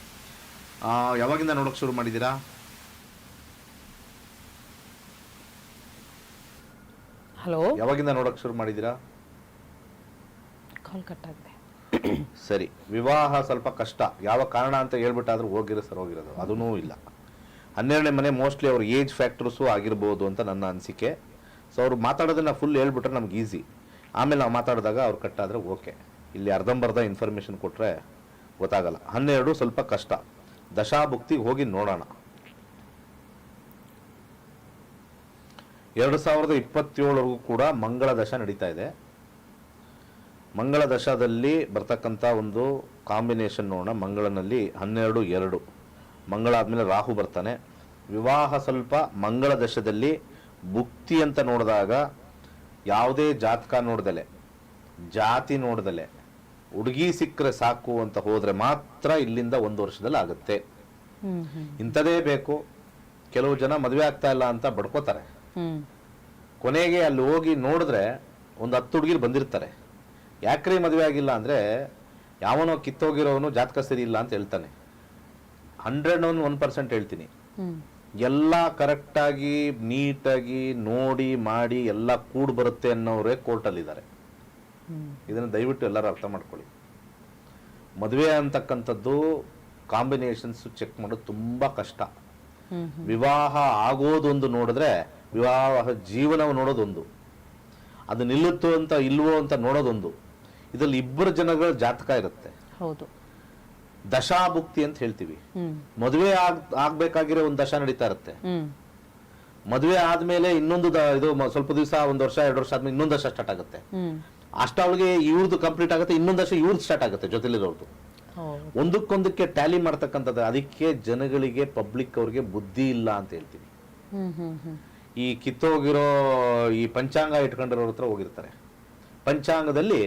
ಯಾವಾಗಿಂದ ನೋಡೋಕೆ ಶುರು ಮಾಡಿದ್ದೀರಾ? ಹಲೋ? ಯಾವಾಗಿಂದ ನೋಡೋಕೆ ಶುರು ಮಾಡಿದ್ದೀರಾ? ಕಾಲ್ ಕಟ್ ಆಗಿದೆ ಸರಿ ವಿವಾಹ ಸ್ವಲ್ಪ ಕಷ್ಟ. ಯಾವ ಕಾರಣ ಅಂತ ಹೇಳ್ಬಿಟ್ಟಾದ್ರೂ ಹೋಗಿರೋ ಸರ್ ಹೋಗಿರೋದು. ಅದೂ ಇಲ್ಲ. ಹನ್ನೆರಡನೇ ಮನೆ ಮೋಸ್ಟ್ಲಿ ಅವ್ರ ಏಜ್ ಫ್ಯಾಕ್ಟರ್ಸು ಆಗಿರ್ಬೋದು ಅಂತ ನನ್ನ ಅನಿಸಿಕೆ. ಸೊ ಅವ್ರು ಮಾತಾಡೋದನ್ನ ಫುಲ್ ಹೇಳ್ಬಿಟ್ರೆ ನಮ್ಗೆ ಈಸಿ ಆಮೇಲೆ ನಾವು ಮಾತಾಡಿದಾಗ ಅವ್ರು ಕಟ್ಟಾದರೆ ಓಕೆ ಇಲ್ಲಿ ಅರ್ಧಂಬರ್ಧ ಇನ್ಫಾರ್ಮೇಷನ್ ಕೊಟ್ಟರೆ ಗೊತ್ತಾಗಲ್ಲ. ಹನ್ನೆರಡು ಸ್ವಲ್ಪ ಕಷ್ಟ. ದಶಾಭುಕ್ತಿಗೆ ಹೋಗಿ ನೋಡೋಣ. ಎರಡು ಸಾವಿರದ ಇಪ್ಪತ್ತೇಳರಿಗೂ ಕೂಡ ಮಂಗಳ ದಶ ನಡೀತಾ ಇದೆ. ಮಂಗಳ ದಶದಲ್ಲಿ ಬರ್ತಕ್ಕಂಥ ಒಂದು ಕಾಂಬಿನೇಷನ್ ನೋಡೋಣ. ಮಂಗಳನಲ್ಲಿ ಹನ್ನೆರಡು, ಎರಡು. ಮಂಗಳ ಆದಮೇಲೆ ರಾಹು ಬರ್ತಾನೆ. ವಿವಾಹ ಸ್ವಲ್ಪ ಮಂಗಳ ದಶದಲ್ಲಿ ಭುಕ್ತಿ ಅಂತ ನೋಡಿದಾಗ ಯಾವುದೇ ಜಾತಕ ನೋಡ್ದಲೆ. ಜಾತಿ ನೋಡ್ದಲೆ. ಹುಡುಗಿ ಸಿಕ್ಕರೆ ಸಾಕು ಅಂತ ಹೋದ್ರೆ ಮಾತ್ರ ಇಲ್ಲಿಂದ ಒಂದು ವರ್ಷದಲ್ಲಿ ಆಗುತ್ತೆ. ಇಂಥದೇ ಬೇಕು. ಕೆಲವು ಜನ ಮದುವೆ ಆಗ್ತಾ ಇಲ್ಲ ಅಂತ ಬಡ್ಕೋತಾರೆ. ಕೊನೆಗೆ ಅಲ್ಲಿ ಹೋಗಿ ನೋಡಿದ್ರೆ ಒಂದು ಹತ್ತು ಹುಡುಗಿರು ಬಂದಿರ್ತಾರೆ. ಯಾಕ್ರಿ ಮದುವೆ ಆಗಿಲ್ಲ ಅಂದರೆ ಯಾವನೋ ಕಿತ್ತೋಗಿರೋನು ಜಾತಕ ಸರಿ ಇಲ್ಲ ಅಂತ ಹೇಳ್ತಾನೆ. ಹಂಡ್ರೆಡ್ ಒನ್ ಒನ್ ಪರ್ಸೆಂಟ್ ಹೇಳ್ತೀನಿ. ಎಲ್ಲ ಕರೆಕ್ಟಾಗಿ ನೀಟಾಗಿ ನೋಡಿ ಮಾಡಿ ಎಲ್ಲ ಕೂಡ್ ಬರುತ್ತೆ ಅನ್ನೋರೇ ಕೋರ್ಟಲ್ಲಿದ್ದಾರೆ. ಇದನ್ನು ದಯವಿಟ್ಟು ಎಲ್ಲರೂ ಅರ್ಥ ಮಾಡ್ಕೊಳ್ಳಿ. ಮದುವೆ ಅಂತಕ್ಕಂಥದ್ದು ಕಾಂಬಿನೇಷನ್ಸ್ ಚೆಕ್ ಮಾಡೋದು ತುಂಬ ಕಷ್ಟ. ವಿವಾಹ ಆಗೋದೊಂದು ನೋಡಿದ್ರೆ ವಿವಾಹ ಜೀವನವ ನೋಡೋದೊಂದು. ಅದು ನಿಲ್ಲುತ್ತೋ ಅಂತ ಇಲ್ವೋ ಅಂತ ನೋಡೋದೊಂದು. ಇದರಲ್ಲಿ ಇಬ್ಬರು ಜನಗಳ ಜಾತಕ ಇರುತ್ತೆ. ಹೌದು. ದಶಾಭುಕ್ತಿ ಅಂತ ಹೇಳ್ತೀವಿ. ಮದುವೆ ಆಗ್ ಆಗ್ಬೇಕಾಗಿರೋ ಒಂದು ದಶ ನಡೀತಾ ಇರುತ್ತೆ. ಮದುವೆ ಆದ್ಮೇಲೆ ಇನ್ನೊಂದು ಇದು ಸ್ವಲ್ಪ ದಿವಸ ಒಂದು ವರ್ಷ ಎರಡು ವರ್ಷ ಆದ್ಮೇಲೆ ಇನ್ನೊಂದು ದಶ ಸ್ಟಾರ್ಟ್ ಆಗುತ್ತೆ. ಅಷ್ಟವಳಿಗೆ ಇವ್ರದ್ದು ಕಂಪ್ಲೀಟ್ ಆಗುತ್ತೆ ಇನ್ನೊಂದು ವರ್ಷ ಇವ್ರದ್ದು ಸ್ಟಾರ್ಟ್ ಆಗುತ್ತೆ ಜೊತೆಲಿರೋರ್ದು ಒಂದಕ್ಕೊಂದಕ್ಕೆ ಟ್ಯಾಲಿ ಮಾಡ್ತಕ್ಕಂಥದ್ದು ಅದಕ್ಕೆ ಜನಗಳಿಗೆ ಪಬ್ಲಿಕ್ ಅವ್ರಿಗೆ ಬುದ್ಧಿ ಇಲ್ಲ ಅಂತ ಹೇಳ್ತೀನಿ. ಈ ಕಿತ್ತೋಗಿರೋ ಈ ಪಂಚಾಂಗ ಇಟ್ಕೊಂಡಿರೋರ ಹತ್ರ ಹೋಗಿರ್ತಾರೆ. ಪಂಚಾಂಗದಲ್ಲಿ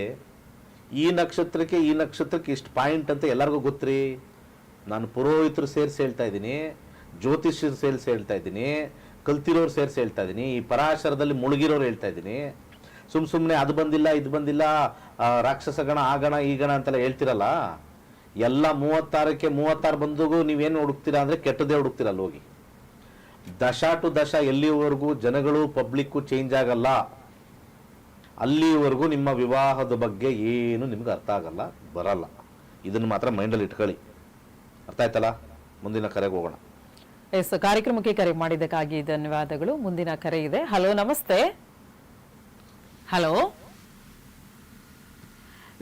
ಈ ನಕ್ಷತ್ರಕ್ಕೆ ಈ ನಕ್ಷತ್ರಕ್ಕೆ ಇಷ್ಟು ಪಾಯಿಂಟ್ ಅಂತ ಎಲ್ಲರಿಗೂ ಗೊತ್ತ್ರಿ. ನಾನು ಪುರೋಹಿತರು ಸೇರಿಸಿ ಹೇಳ್ತಾ ಇದ್ದೀನಿ ಜ್ಯೋತಿಷ್ಯರು ಸೇರಿಸಿ ಹೇಳ್ತಾ ಇದ್ದೀನಿ ಕಲ್ತಿರೋರು ಸೇರಿಸಿ ಹೇಳ್ತಾ ಇದ್ದೀನಿ ಈ ಪರಾಶರದಲ್ಲಿ ಮುಳುಗಿರೋರು ಹೇಳ್ತಾ ಇದ್ದೀನಿ. ಸುಮ್ ಸುಮ್ಮನೆ ಅದು ಬಂದಿಲ್ಲ, ಇದು ಬಂದಿಲ್ಲ ರಾಕ್ಷಸ ಗಣ ಆ ಗಣ ಈ ಗಣ ಅಂತೆಲ್ಲ ಹೇಳ್ತಿರಲ್ಲ? ಎಲ್ಲ ಮೂವತ್ತಾರಕ್ಕೆ ಮೂವತ್ತಾರು ಬಂದಿಗೂ ನೀವೇನು ಹುಡುಕ್ತೀರಾ ಅಂದರೆ ಕೆಟ್ಟದೇ ಹುಡುಕ್ತಿರಲ್ಲ ಹೋಗಿ. ದಶ ಟು ದಶ ಎಲ್ಲಿವರೆಗೂ ಜನಗಳು ಪಬ್ಲಿಕ್ಕು ಚೇಂಜ್ ಆಗಲ್ಲ, ಅಲ್ಲಿವರೆಗೂ ನಿಮ್ಮ ವಿವಾಹದ ಬಗ್ಗೆ ಏನು ನಿಮ್ಗೆ ಅರ್ಥ ಆಗಲ್ಲ, ಬರಲ್ಲ. ಇದನ್ನು ಮಾತ್ರ ಮೈಂಡಲ್ಲಿ ಇಟ್ಕೊಳ್ಳಿ. ಅರ್ಥ ಆಯ್ತಲ್ಲ? ಮುಂದಿನ ಕರೆಗೆ ಹೋಗೋಣ. ಎಸ್ ಕಾರ್ಯಕ್ರಮಕ್ಕೆ ಕರೆ ಮಾಡಿದ್ದಕ್ಕಾಗಿ ಧನ್ಯವಾದಗಳು. ಮುಂದಿನ ಕರೆ ಇದೆ. ಹಲೋ ನಮಸ್ತೆ. ಹಲೋ?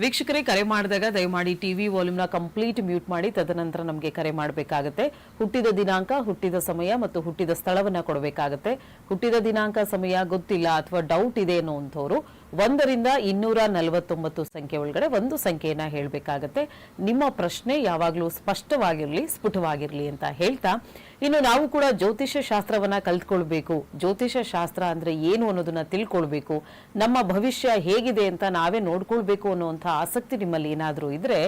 ವೀಕ್ಷಕರೇ, ಕರೆ ಮಾಡಿದಾಗ ದಯಮಾಡಿ ಟಿವಿ ವಾಲ್ಯೂಮ್ನ ಕಂಪ್ಲೀಟ್ ಮ್ಯೂಟ್ ಮಾಡಿ, ತದನಂತರ ನಮಗೆ ಕರೆ ಮಾಡಬೇಕಾಗುತ್ತೆ. ಹುಟ್ಟಿದ ದಿನಾಂಕ, ಹುಟ್ಟಿದ ಸಮಯ ಮತ್ತು ಹುಟ್ಟಿದ ಸ್ಥಳವನ್ನ ಕೊಡಬೇಕಾಗುತ್ತೆ. ಹುಟ್ಟಿದ ದಿನಾಂಕ, ಸಮಯ ಗೊತ್ತಿಲ್ಲ ಅಥವಾ ಡೌಟ್ ಇದೆ ಅನ್ನುವಂಥವ್ರು ಒಂದರಿಂದ ಇನ್ನೂರ ನಲವತ್ತೊಂಬತ್ತು ಸಂಖ್ಯೆ ಒಳಗಡೆ ಒಂದು ಸಂಖ್ಯೆಯನ್ನ ಹೇಳಬೇಕಾಗತ್ತೆ. ನಿಮ್ಮ ಪ್ರಶ್ನೆ ಯಾವಾಗಲೂ ಸ್ಪಷ್ಟವಾಗಿರಲಿ, ಸ್ಫುಟವಾಗಿರಲಿ ಅಂತ ಹೇಳ್ತಾ, ಇನ್ನು ನಾವು ಕೂಡ ಜ್ಯೋತಿಷ್ಯ ಶಾಸ್ತ್ರವನ್ನ ಕಲ್ತ್ಕೊಳ್ಬೇಕು. ಜ್ಯೋತಿಷ್ಯ ಶಾಸ್ತ್ರ ಅಂದ್ರೆ ಏನು ಅನ್ನೋದನ್ನ ತಿಳ್ಕೊಳ್ಬೇಕು. ನಮ್ಮ ಭವಿಷ್ಯ ಹೇಗಿದೆ ಅಂತ ನಾವೇ ನೋಡ್ಕೊಳ್ಬೇಕು ಅನ್ನುವಂಥ ಆಸಕ್ತಿ ನಿಮ್ಮಲ್ಲಿ ಏನಾದರೂ ಇದ್ರೆ,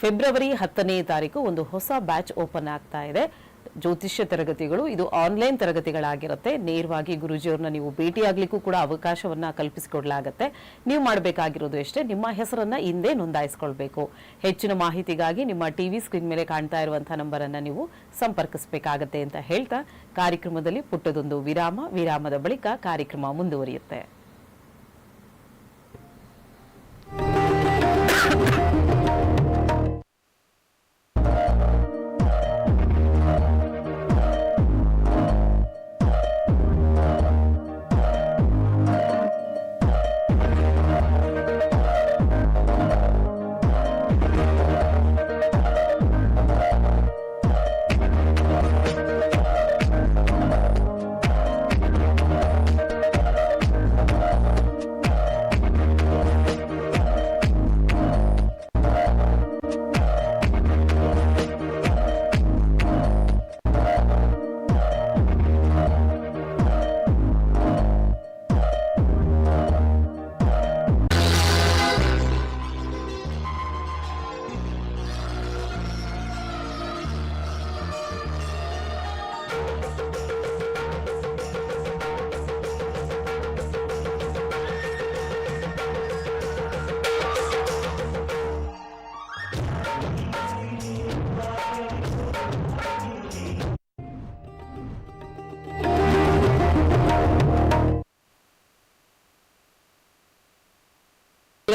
ಫೆಬ್ರವರಿ ಹತ್ತನೇ ತಾರೀಕು ಒಂದು ಹೊಸ ಬ್ಯಾಚ್ ಓಪನ್ ಆಗ್ತಾ ಇದೆ. ಜ್ಯೋತಿಷ್ಯ ತರಗತಿಗಳು, ಇದು ಆನ್ಲೈನ್ ತರಗತಿಗಳಾಗಿರುತ್ತೆ. ನೇರವಾಗಿ ಗುರುಜಿಯವ್ರನ್ನ ನೀವು ಭೇಟಿಯಾಗಲಿಕ್ಕೂ ಕೂಡ ಅವಕಾಶವನ್ನ ಕಲ್ಪಿಸಿಕೊಡ್ಲಾಗತ್ತೆ. ನೀವು ಮಾಡಬೇಕಾಗಿರೋದು ಎಷ್ಟೇ, ನಿಮ್ಮ ಹೆಸರನ್ನ ಹಿಂದೆ ನೋಂದಾಯಿಸ್ಕೊಳ್ಬೇಕು. ಹೆಚ್ಚಿನ ಮಾಹಿತಿಗಾಗಿ ನಿಮ್ಮ ಟಿವಿ ಸ್ಕ್ರೀನ್ ಮೇಲೆ ಕಾಣ್ತಾ ಇರುವಂತಹ ನಂಬರ್ ಅನ್ನ ನೀವು ಸಂಪರ್ಕಿಸಬೇಕಾಗತ್ತೆ ಅಂತ ಹೇಳ್ತಾ, ಕಾರ್ಯಕ್ರಮದಲ್ಲಿ ಪುಟ್ಟದೊಂದು ವಿರಾಮ, ವಿರಾಮದ ಬಳಿಕ ಕಾರ್ಯಕ್ರಮ ಮುಂದುವರಿಯುತ್ತೆ.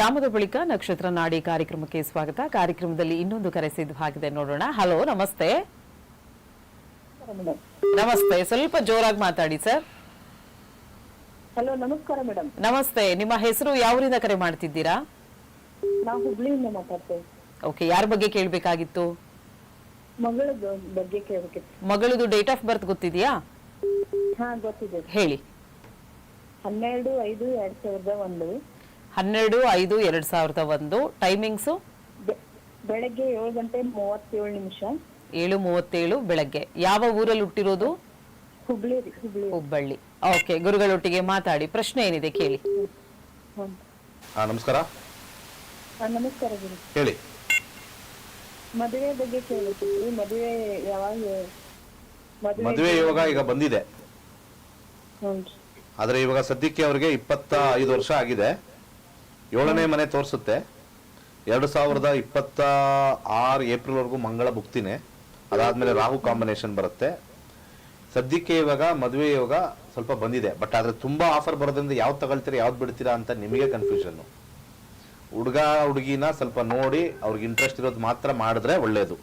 ವಿರಾಮದ ಬಳಿಕ ನಕ್ಷತ್ರ ನಾಡಿ ಕಾರ್ಯಕ್ರಮಕ್ಕೆ ಸ್ವಾಗತ. ಕಾರ್ಯಕ್ರಮದಲ್ಲಿ ಇನ್ನೊಂದು ಕರೆ ಸಿದ್ಧವಾಗಿದೆ ನೋಡೋಣ. ಹಲೋ ನಮಸ್ತೆ. ನಮಸ್ತೆ. ಸ್ವಲ್ಪ ಜೋರಾಗಿ ಮಾತಾಡಿ ಸರ್. ಹಲೋ ನಮಸ್ಕಾರ ಮೇಡಮ್ ನಮಸ್ತೆ. ನಿಮ್ಮ ಹೆಸರು ಯಾವರಿಂದ ಕರೆ ಮಾಡ್ತಿದ್ದೀರಾ? ನಾವು ಹುಬ್ಳಿಯಿಂದ ಮಾತಾಡ್ತೇವೆ. ಓಕೆ ಯಾರ ಬಗ್ಗೆ ಕೇಳಬೇಕಾಗಿತ್ತು? ಮಗಳ ಬಗ್ಗೆ ಕೇಳಬೇಕಿತ್ತು. ಮಗಳದು ಡೇಟ್ ಆಫ್ ಬರ್ತ್ ಗೊತ್ತಿದೆಯಾ? ಹಾ ಗೊತ್ತಿದೆ. ಹೇಳಿ. ಹನ್ನೆರಡು ಐದು ಎರಡ್ ಸಾವಿರದ ಒಂದು. ಹನ್ನೆರಡು ಐದು ಎರಡ್ ಸಾವಿರದ ಒಂದು. ಟೈಮಿಂಗ್ಸು ಬೆ- ಬೆಳಗ್ಗೆ ಏಳು ಗಂಟೆ ಮೂವತ್ತೇಳು ನಿಮಿಷ. ಏಳು ಮೂವತ್ತೇಳು ಬೆಳಗ್ಗೆ. ಯಾವ ಊರಲ್ಲಿ ಹುಟ್ಟಿರೋದು? ಹುಬ್ಳಿ ಹುಬ್ಳಿ. ಹುಬ್ಬಳ್ಳಿ. ಓಕೆ ಗುರುಗಳೊಟ್ಟಿಗೆ ಮಾತಾಡಿ. ಪ್ರಶ್ನೆ ಏನಿದೆ ಕೇಳಿ. ಹಾ ನಮಸ್ಕಾರ. ಹಾ, ನಮಸ್ಕಾರ ಗುರು. ಹೇಳಿ. ಮದುವೆ ಬಗ್ಗೆ ಕೇಳಿ ಮದುವೆ ಯಾವಾಗ ಮದುವೆ ಯೋಗ ಈಗ ಬಂದಿದೆ. ಹ್ಞೂ ಆದ್ರೆ ಇವಾಗ ಸದ್ಯಕ್ಕೆ ಅವರಿಗೆ ಇಪ್ಪತ್ತ ಐದು ವರ್ಷ ಆಗಿದೆ. ಏಳನೇ ಮನೆ ತೋರಿಸುತ್ತೆ. ಎರಡು ಸಾವಿರದ ಇಪ್ಪತ್ತ ಆರು ಏಪ್ರಿಲ್ವರೆಗೂ ಮಂಗಳ ಭುಕ್ತಿನೇ. ಅದಾದಮೇಲೆ ರಾಹು ಕಾಂಬಿನೇಷನ್ ಬರುತ್ತೆ. ಸದ್ಯಕ್ಕೆ ಇವಾಗ ಮದುವೆ ಯೋಗ ಸ್ವಲ್ಪ ಬಂದಿದೆ. ಬಟ್ ಆದರೆ ತುಂಬ ಆಫರ್ ಬರೋದ್ರಿಂದ ಯಾವ್ದು ತಗೊಳ್ತೀರಾ, ಯಾವ್ದು ಬಿಡ್ತೀರಾ ಅಂತ ನಿಮಗೆ ಕನ್ಫ್ಯೂಷನ್ನು ಹುಡುಗ, ಹುಡುಗಿನ ಸ್ವಲ್ಪ ನೋಡಿ ಅವ್ರಿಗೆ ಇಂಟ್ರೆಸ್ಟ್ ಇರೋದು ಮಾತ್ರ ಮಾಡಿದ್ರೆ ಒಳ್ಳೆಯದು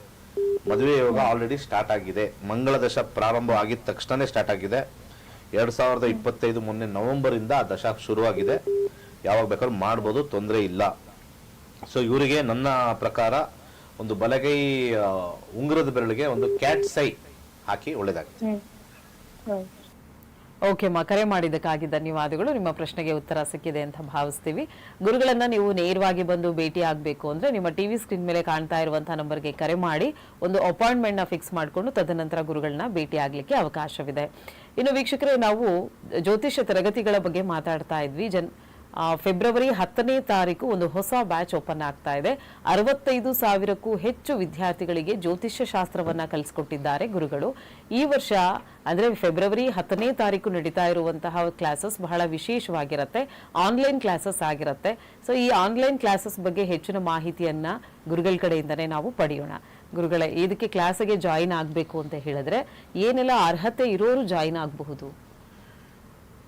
ಮದುವೆ ಯೋಗ ಆಲ್ರೆಡಿ ಸ್ಟಾರ್ಟ್ ಆಗಿದೆ. ಮಂಗಳ ದಶ ಪ್ರಾರಂಭ ಆಗಿದ ತಕ್ಷಣನೇ ಸ್ಟಾರ್ಟ್ ಆಗಿದೆ. ಎರಡು ಸಾವಿರದ ಇಪ್ಪತ್ತೈದು ಮೊನ್ನೆ ನವೆಂಬರಿಂದ ಆ ದಶ ಶುರುವಾಗಿದೆ. ಯಾವಾಗ ಬೇಕಾದ್ರೂ ಮಾಡ್ಬೋದು, ತೊಂದರೆ ಇಲ್ಲ. ಸೊ ಇವರಿಗೆ ನನ್ನ ಪ್ರಕಾರ ಒಂದು ಬಲಗೈ ಉಂಗುರದ ಬೆರಳಿಗೆ ಒಂದು ಕ್ಯಾಟ್ ಸೈ ಹಾಕಿ ಒಳ್ಳೇದಾಗುತ್ತೆ. ಓಕೆ ಮಾ, ಕರೆ ಮಾಡಿದ್ದಕ್ಕಾಗಿ ಧನ್ಯವಾದಗಳು. ನಿಮ್ಮ ಪ್ರಶ್ನೆಗೆ ಉತ್ತರ ಸಿಕ್ಕಿದೆ ಅಂತ ಭಾವಿಸ್ತೀವಿ. ಗುರುಗಳನ್ನ ನೀವು ನೇರವಾಗಿ ಬಂದು ಭೇಟಿ ಆಗಬೇಕು ಅಂದ್ರೆ ನಿಮ್ಮ ಟಿವಿ ಸ್ಕ್ರೀನ್ ಮೇಲೆ ಕಾಣ್ತಾ ಇರುವಂಥ ನಂಬರ್ಗೆ ಕರೆ ಮಾಡಿ, ಒಂದು ಅಪಾಯಿಂಟ್ಮೆಂಟ್ನ ಫಿಕ್ಸ್ ಮಾಡಿಕೊಂಡು ತದನಂತರ ಗುರುಗಳನ್ನ ಭೇಟಿ ಆಗಲಿಕ್ಕೆ ಅವಕಾಶವಿದೆ. ಇನ್ನು ವೀಕ್ಷಕರೇ, ನಾವು ಜ್ಯೋತಿಷ್ಯ ತರಗತಿಗಳ ಬಗ್ಗೆ ಮಾತಾಡ್ತಾ ಇದ್ವಿ. ಜನ್ ಫೆಬ್ರವರಿ ಹತ್ತನೇ ತಾರೀಕು ಒಂದು ಹೊಸ ಬ್ಯಾಚ್ ಓಪನ್ ಆಗ್ತಾ ಇದೆ. ಅರವತ್ತೈದು ಸಾವಿರಕ್ಕೂ ಹೆಚ್ಚು ವಿದ್ಯಾರ್ಥಿಗಳಿಗೆ ಜ್ಯೋತಿಷ್ಯ ಶಾಸ್ತ್ರವನ್ನ ಕಲಿಸ್ಕೊಟ್ಟಿದ್ದಾರೆ ಗುರುಗಳು. ಈ ವರ್ಷ ಅಂದ್ರೆ ಫೆಬ್ರವರಿ ಹತ್ತನೇ ತಾರೀಕು ನಡೀತಾ ಇರುವಂತಹ ಕ್ಲಾಸಸ್ ಬಹಳ ವಿಶೇಷವಾಗಿರುತ್ತೆ. ಆನ್ಲೈನ್ ಕ್ಲಾಸಸ್ ಆಗಿರುತ್ತೆ. ಸೊ ಈ ಆನ್ಲೈನ್ ಕ್ಲಾಸಸ್ ಬಗ್ಗೆ ಹೆಚ್ಚಿನ ಮಾಹಿತಿಯನ್ನ ಗುರುಗಳ ಕಡೆಯಿಂದನೇ ನಾವು ಪಡೆಯೋಣ. ಗುರುಗಳೇ, ಇದಕ್ಕೆ ಕ್ಲಾಸಿಗೆ ಜಾಯಿನ್ ಆಗಬೇಕು ಅಂತ ಹೇಳಿದ್ರೆ ಏನೆಲ್ಲ ಅರ್ಹತೆ ಇರೋರು ಜಾಯಿನ್ ಆಗಬಹುದು?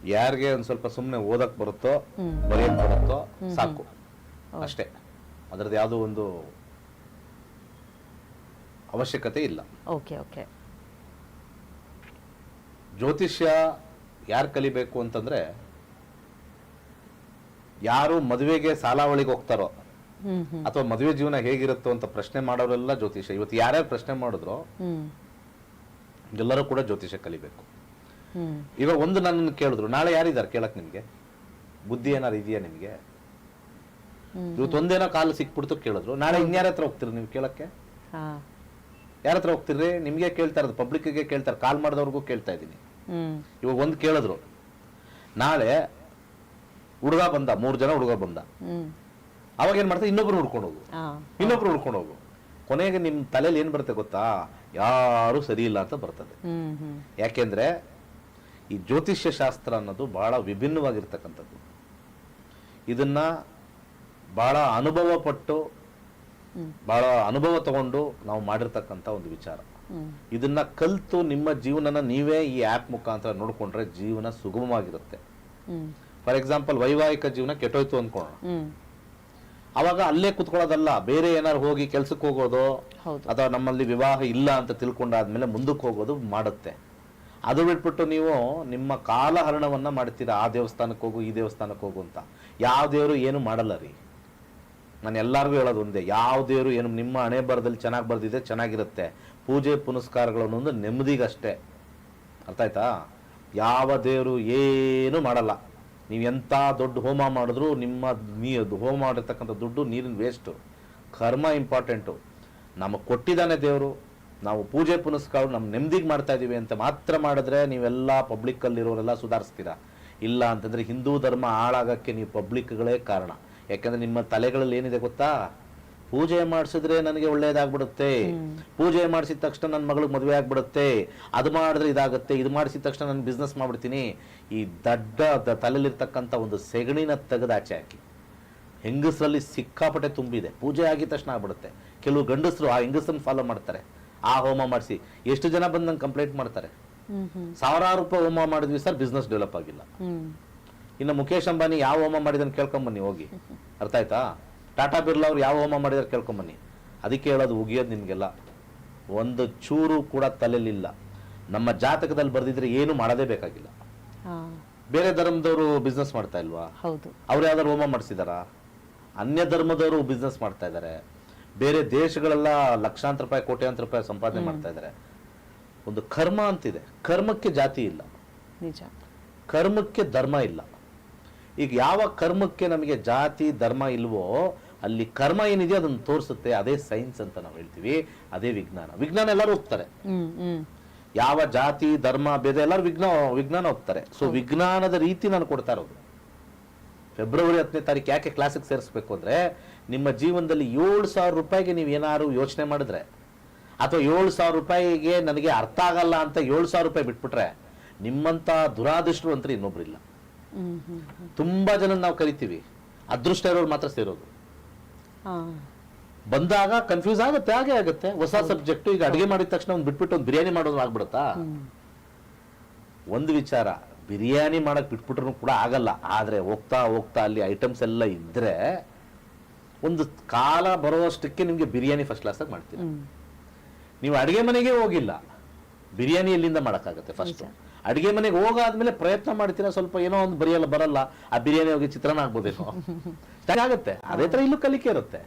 ಯಾರಿಗೆ ಒಂದು ಸ್ವಲ್ಪ ಸುಮ್ಮನೆ ಓದಕ್ ಬರುತ್ತೋ ಬರೆಯಕ್ ಬರುತ್ತೋ ಸಾಕು. ಅಷ್ಟೇ. ಅದರದ್ದು ಯಾವುದೋ ಒಂದು ಅವಶ್ಯಕತೆ ಇಲ್ಲ. Okay okay. ಜ್ಯೋತಿಷ್ಯ ಯಾರು ಕಲಿಬೇಕು ಅಂತಂದ್ರೆ ಯಾರು ಮದುವೆಗೆ ಸಾಲಾವಳಿಗೆ ಹೋಗ್ತಾರೋ ಅಥವಾ ಮದುವೆ ಜೀವನ ಹೇಗಿರುತ್ತೋ ಅಂತ ಪ್ರಶ್ನೆ ಮಾಡೋರೆಲ್ಲ ಜ್ಯೋತಿಷ್ಯ. ಇವತ್ತು ಯಾರ್ಯಾರು ಪ್ರಶ್ನೆ ಮಾಡಿದ್ರು ಎಲ್ಲರೂ ಕೂಡ ಜ್ಯೋತಿಷ್ಯ ಕಲಿಬೇಕು. ಇವಾಗ ಒಂದು ನನ್ನ ಕೇಳಿದ್ರು ನಾಳೆ ಯಾರಿದ್ದಾರೆ ಕೇಳಕ್ ನಿಮ್ಗೆ? ಬುದ್ಧಿ ಏನಾರು ಇದೆಯಾ ನಿಮಗೆ? ಇವತ್ತು ಒಂದೇನೋ ಕಾಲು ಸಿಕ್ಬಿಡ್ತು ಕೇಳಿದ್ರು ನಾಳೆ ಇನ್ಯಾರ ಹತ್ರ ಹೋಗ್ತೀರಿ ನೀವು ಕೇಳಕ್ಕೆ? ಯಾರ ಹತ್ರ ಹೋಗ್ತಿರ್ರಿ ನಿಮಗೆ ಕೇಳ್ತಾ ಇರೋದು ಪಬ್ಲಿಕ್ಗೆ ಕೇಳ್ತಾರೆ ಕಾಲ್ ಮಾಡಿದವ್ರಿಗೂ ಕೇಳ್ತಾ ಇದ್ದೀನಿ ಇವಾಗ ಒಂದು ಕೇಳಿದ್ರು ನಾಳೆ ಹುಡುಗ ಬಂದ ಮೂರು ಜನ ಹುಡುಗ ಬಂದ. ಅವಾಗ ಏನ್ ಮಾಡ್ತಾರೆ? ಇನ್ನೊಬ್ರು ಹುಡ್ಕೊಂಡು ಹೋಗು. ಇನ್ನೊಬ್ರು ಹುಡ್ಕೊಂಡು ಹೋಗು. ಕೊನೆಗೆ ನಿಮ್ ತಲೆಯಲ್ಲಿ ಏನ್ ಬರುತ್ತೆ ಗೊತ್ತಾ? ಯಾರು ಸರಿ ಇಲ್ಲ ಅಂತ ಬರ್ತದೆ. ಯಾಕೆಂದ್ರೆ ಈ ಜ್ಯೋತಿಷ್ಯ ಶಾಸ್ತ್ರ ಅನ್ನೋದು ಭಾಳ ವಿಭಿನ್ನವಾಗಿರ್ತಕ್ಕಂಥದ್ದು. ಇದನ್ನ ಭಾಳ ಅನುಭವ ಪಟ್ಟು ಬಹಳ ಅನುಭವ ತಗೊಂಡು ನಾವು ಮಾಡಿರ್ತಕ್ಕಂಥ ಒಂದು ವಿಚಾರ. ಇದನ್ನ ಕಲಿತು ನಿಮ್ಮ ಜೀವನನ ನೀವೇ ಈ ಆ್ಯಪ್ ಮುಖಾಂತರ ನೋಡಿಕೊಂಡ್ರೆ ಜೀವನ ಸುಗಮವಾಗಿರುತ್ತೆ. ಫಾರ್ ಎಕ್ಸಾಂಪಲ್ ವೈವಾಹಿಕ ಜೀವನ ಕೆಟ್ಟೋಯ್ತು ಅಂದ್ಕೊಳ್ಳೋಣ ಅವಾಗ ಅಲ್ಲೇ ಕುತ್ಕೊಳ್ಳೋದಲ್ಲ ಬೇರೆ ಏನಾರು ಹೋಗಿ ಕೆಲ್ಸಕ್ಕೆ ಹೋಗೋದು ಅಥವಾ ನಮ್ಮಲ್ಲಿ ವಿವಾಹ ಇಲ್ಲ ಅಂತ ತಿಳ್ಕೊಂಡಾದ್ಮೇಲೆ ಮುಂದಕ್ಕೆ ಹೋಗೋದು ಮಾಡುತ್ತೆ. ಅದು ಬಿಟ್ಬಿಟ್ಟು ನೀವು ನಿಮ್ಮ ಕಾಲಹರಣವನ್ನು ಮಾಡ್ತೀರಾ, ಆ ದೇವಸ್ಥಾನಕ್ಕೆ ಹೋಗು, ಈ ದೇವಸ್ಥಾನಕ್ಕೆ ಹೋಗು ಅಂತ. ಯಾವ ದೇವರು ಏನು ಮಾಡಲ್ಲ ರೀ. ನಾನು ಎಲ್ಲರಿಗೂ ಹೇಳೋದು ಒಂದೇ, ಯಾವ ದೇವರು ಏನು ನಿಮ್ಮ ಹಣೆ ಬರದಲ್ಲಿ ಚೆನ್ನಾಗಿ ಬರೆದಿದೆ, ಚೆನ್ನಾಗಿರುತ್ತೆ. ಪೂಜೆ ಪುನಸ್ಕಾರಗಳು ಅನ್ನೋದು ನೆಮ್ಮದಿಗಷ್ಟೇ. ಅರ್ಥ ಆಯ್ತಾ? ಯಾವ ದೇವರು ಏನು ಮಾಡಲ್ಲ. ನೀವು ಎಂಥ ದೊಡ್ಡ ಹೋಮ ಮಾಡಿದ್ರು ನಿಮ್ಮ ನೀ, ಹೋಮ ಮಾಡಿರ್ತಕ್ಕಂಥ ದುಡ್ಡು ನೀರಿನ ವೇಸ್ಟು ಕರ್ಮ ಇಂಪಾರ್ಟೆಂಟು ನಮಗೆ ಕೊಟ್ಟಿದ್ದಾನೆ ದೇವರು. ನಾವು ಪೂಜೆ ಪುನಸ್ಕಾರ ನಮ್ಮ ನೆಮ್ಮದಿಗೆ ಮಾಡ್ತಾ ಇದ್ದೀವಿ ಅಂತ ಮಾತ್ರ ಮಾಡಿದ್ರೆ ನೀವೆಲ್ಲ ಪಬ್ಲಿಕ್ಕಲ್ಲಿರೋರೆಲ್ಲ ಸುಧಾರಿಸ್ತೀರಾ? ಇಲ್ಲ ಅಂತಂದ್ರೆ ಹಿಂದೂ ಧರ್ಮ ಹಾಳಾಗೋಕ್ಕೆ ನೀವು ಪಬ್ಲಿಕ್ಗಳೇ ಕಾರಣ. ಯಾಕಂದ್ರೆ ನಿಮ್ಮ ತಲೆಗಳಲ್ಲಿ ಏನಿದೆ ಗೊತ್ತಾ? ಪೂಜೆ ಮಾಡಿಸಿದ್ರೆ ನನಗೆ ಒಳ್ಳೆಯದಾಗ್ಬಿಡುತ್ತೆ ಪೂಜೆ ಮಾಡಿಸಿದ ತಕ್ಷಣ ನನ್ನ ಮಗಳಿಗೆ ಮದುವೆ ಆಗ್ಬಿಡುತ್ತೆ. ಅದು ಮಾಡಿದ್ರೆ ಇದಾಗುತ್ತೆ. ಇದು ಮಾಡಿಸಿದ ತಕ್ಷಣ ನಾನು ಬಿಸ್ನೆಸ್ ಮಾಡ್ಬಿಡ್ತೀನಿ. ಈ ದಡ್ಡ ತಲೆಯಲ್ಲಿರ್ತಕ್ಕಂಥ ಒಂದು ಸೆಗಣಿನ ತೆಗೆದು ಆಚೆ ಹಾಕಿ. ಹೆಂಗಸರಲ್ಲಿ ಸಿಕ್ಕಾಪಟ್ಟೆ ತುಂಬಿದೆ. ಪೂಜೆ ಆಗಿದ ತಕ್ಷಣ ಆಗ್ಬಿಡುತ್ತೆ. ಕೆಲವು ಗಂಡಸರು ಆ ಹೆಂಗಸನ್ನು ಫಾಲೋ ಮಾಡ್ತಾರೆ. ಆ ಹೋಮ ಮಾಡಿಸಿ. ಎಷ್ಟು ಜನ ಬಂದು ನಂಗೆ ಕಂಪ್ಲೇಂಟ್ ಮಾಡ್ತಾರೆ? ಸಾವಿರಾರು ರೂಪಾಯಿ ಹೋಮ ಮಾಡಿದ್ವಿ ಸರ್ ಬಿಸ್ನೆಸ್ ಡೆವಲಪ್ ಆಗಿಲ್ಲ. ಇನ್ನು ಮುಖೇಶ್ ಅಂಬಾನಿ ಯಾವ ಹೋಮ ಮಾಡಿದನ್ ಕೇಳ್ಕೊಂಬನ್ನಿ ಹೋಗಿ. ಅರ್ಥ ಆಯ್ತಾ? ಟಾಟಾ ಬಿರ್ಲಾ ಅವ್ರು ಯಾವ ಹೋಮ ಮಾಡಿದಾರೆ ಕೇಳ್ಕೊಂಬನ್ನಿ ಅದಕ್ಕೆ ಹೇಳೋದು ಉಗಿಯೋದು ನಿಮಗೆಲ್ಲ ಒಂದು ಚೂರು ಕೂಡ ತಲೆಲಿಲ್ಲ. ನಮ್ಮ ಜಾತಕದಲ್ಲಿ ಬರ್ದಿದ್ರೆ ಏನು ಮಾಡೋದೇ ಬೇಕಾಗಿಲ್ಲ. ಬೇರೆ ಧರ್ಮದವರು ಬಿಸ್ನೆಸ್ ಮಾಡ್ತಾ ಇಲ್ವಾ? ಅವ್ರು ಯಾವ್ದಾದ್ರು ಹೋಮ ಮಾಡಿಸಿದಾರ? ಅನ್ಯ ಧರ್ಮದವರು ಬಿಸ್ನೆಸ್ ಮಾಡ್ತಾ ಇದ್ದಾರೆ ಬೇರೆ ದೇಶಗಳೆಲ್ಲ ಲಕ್ಷಾಂತರ ರೂಪಾಯಿ ಕೋಟ್ಯಾಂತರ ರೂಪಾಯಿ ಸಂಪಾದನೆ ಮಾಡ್ತಾ ಇದ್ದಾರೆ. ಒಂದು ಕರ್ಮ ಅಂತಿದೆ. ಕರ್ಮಕ್ಕೆ ಜಾತಿ ಇಲ್ಲ. ನಿಜ. ಕರ್ಮಕ್ಕೆ ಧರ್ಮ ಇಲ್ಲ. ಈಗ ಯಾವ ಕರ್ಮಕ್ಕೆ ನಮಗೆ ಜಾತಿ ಧರ್ಮ ಇಲ್ವೋ ಅಲ್ಲಿ ಕರ್ಮ ಏನಿದೆ ಅದನ್ನು ತೋರಿಸುತ್ತೆ. ಅದೇ ಸೈನ್ಸ್ ಅಂತ ನಾವು ಹೇಳ್ತೀವಿ. ಅದೇ ವಿಜ್ಞಾನ. ವಿಜ್ಞಾನ ಎಲ್ಲರೂ ಹೋಗ್ತಾರೆ. ಯಾವ ಜಾತಿ ಧರ್ಮ ಭೇದ ಎಲ್ಲರೂ ವಿಜ್ಞಾನ ವಿಜ್ಞಾನ ಹೋಗ್ತಾರೆ. ಸೊ ವಿಜ್ಞಾನದ ರೀತಿ ನಾನು ಕೊಡ್ತಾ ಇರೋದು. ಫೆಬ್ರವರಿ ಹತ್ತನೇ ತಾರೀಕು ಯಾಕೆ ಕ್ಲಾಸಿಗೆ ಸೇರಿಸ್ಬೇಕು ಅಂದ್ರೆ ನಿಮ್ಮ ಜೀವನದಲ್ಲಿ ಏಳು ಸಾವಿರ ರೂಪಾಯಿಗೆ ನೀವು ಏನಾದ್ರು ಯೋಚನೆ ಮಾಡಿದ್ರೆ ಅಥವಾ ಏಳು ಸಾವಿರ ರೂಪಾಯಿಗೆ ನನಗೆ ಅರ್ಥ ಆಗಲ್ಲ ಅಂತ ಏಳು ಸಾವಿರ ರೂಪಾಯಿ ಬಿಟ್ಬಿಟ್ರೆ ನಿಮ್ಮಂತ ದುರಾದೃಷ್ಟರು ಅಂತ ಇನ್ನೊಬ್ರಿಲ್ಲ. ಇಲ್ಲ ತುಂಬ ಜನ ನಾವು ಕರಿತೀವಿ. ಅದೃಷ್ಟ ಇರೋರು ಮಾತ್ರ ಸೇರೋದು. ಬಂದಾಗ ಕನ್ಫ್ಯೂಸ್ ಆಗುತ್ತೆ ಹಾಗೆ ಆಗುತ್ತೆ. ಹೊಸ ಸಬ್ಜೆಕ್ಟ್ ಈಗ ಅಡುಗೆ ಮಾಡಿದ ತಕ್ಷಣ ಒಂದು ಬಿಟ್ಬಿಟ್ಟು ಒಂದು ಬಿರಿಯಾನಿ ಮಾಡೋದು ಆಗ್ಬಿಡುತ್ತಾ? ಒಂದು ವಿಚಾರ. ಬಿರಿಯಾನಿ ಮಾಡಕ್ ಬಿಟ್ಬಿಟ್ರು ಕೂಡ ಆಗಲ್ಲ. ಆದ್ರೆ ಹೋಗ್ತಾ ಹೋಗ್ತಾ ಅಲ್ಲಿ ಐಟಮ್ಸ್ ಎಲ್ಲ ಇದ್ರೆ ಒಂದು ಕಾಲ ಬರೋಷ್ಟಕ್ಕೆ ನಿಮಗೆ ಬಿರಿಯಾನಿ ಫಸ್ಟ್ ಕ್ಲಾಸ್ ಆಗಿ ಮಾಡ್ತೀರಾ. ನೀವು ಅಡುಗೆ ಮನೆಗೆ ಹೋಗಿಲ್ಲ. ಬಿರಿಯಾನಿ ಎಲ್ಲಿಂದ ಮಾಡೋಕ್ಕಾಗತ್ತೆ ಫಸ್ಟ್ ಅಡುಗೆ ಮನೆಗೆ ಹೋಗಾದ್ಮೇಲೆ ಪ್ರಯತ್ನ ಮಾಡ್ತೀರಾ ಸ್ವಲ್ಪ ಏನೋ ಒಂದು ಬರೆಯಲ್ಲ ಬರಲ್ಲ. ಆ ಬಿರಿಯಾನಿ ಹೋಗಿ ಚಿತ್ರಾನ್ನ ಆಗ್ಬೋದೇನೋ? ಆಗುತ್ತೆ. ಅದೇ ಥರ ಇಲ್ಲೂ ಕಲಿಕೆ ಇರುತ್ತೆ.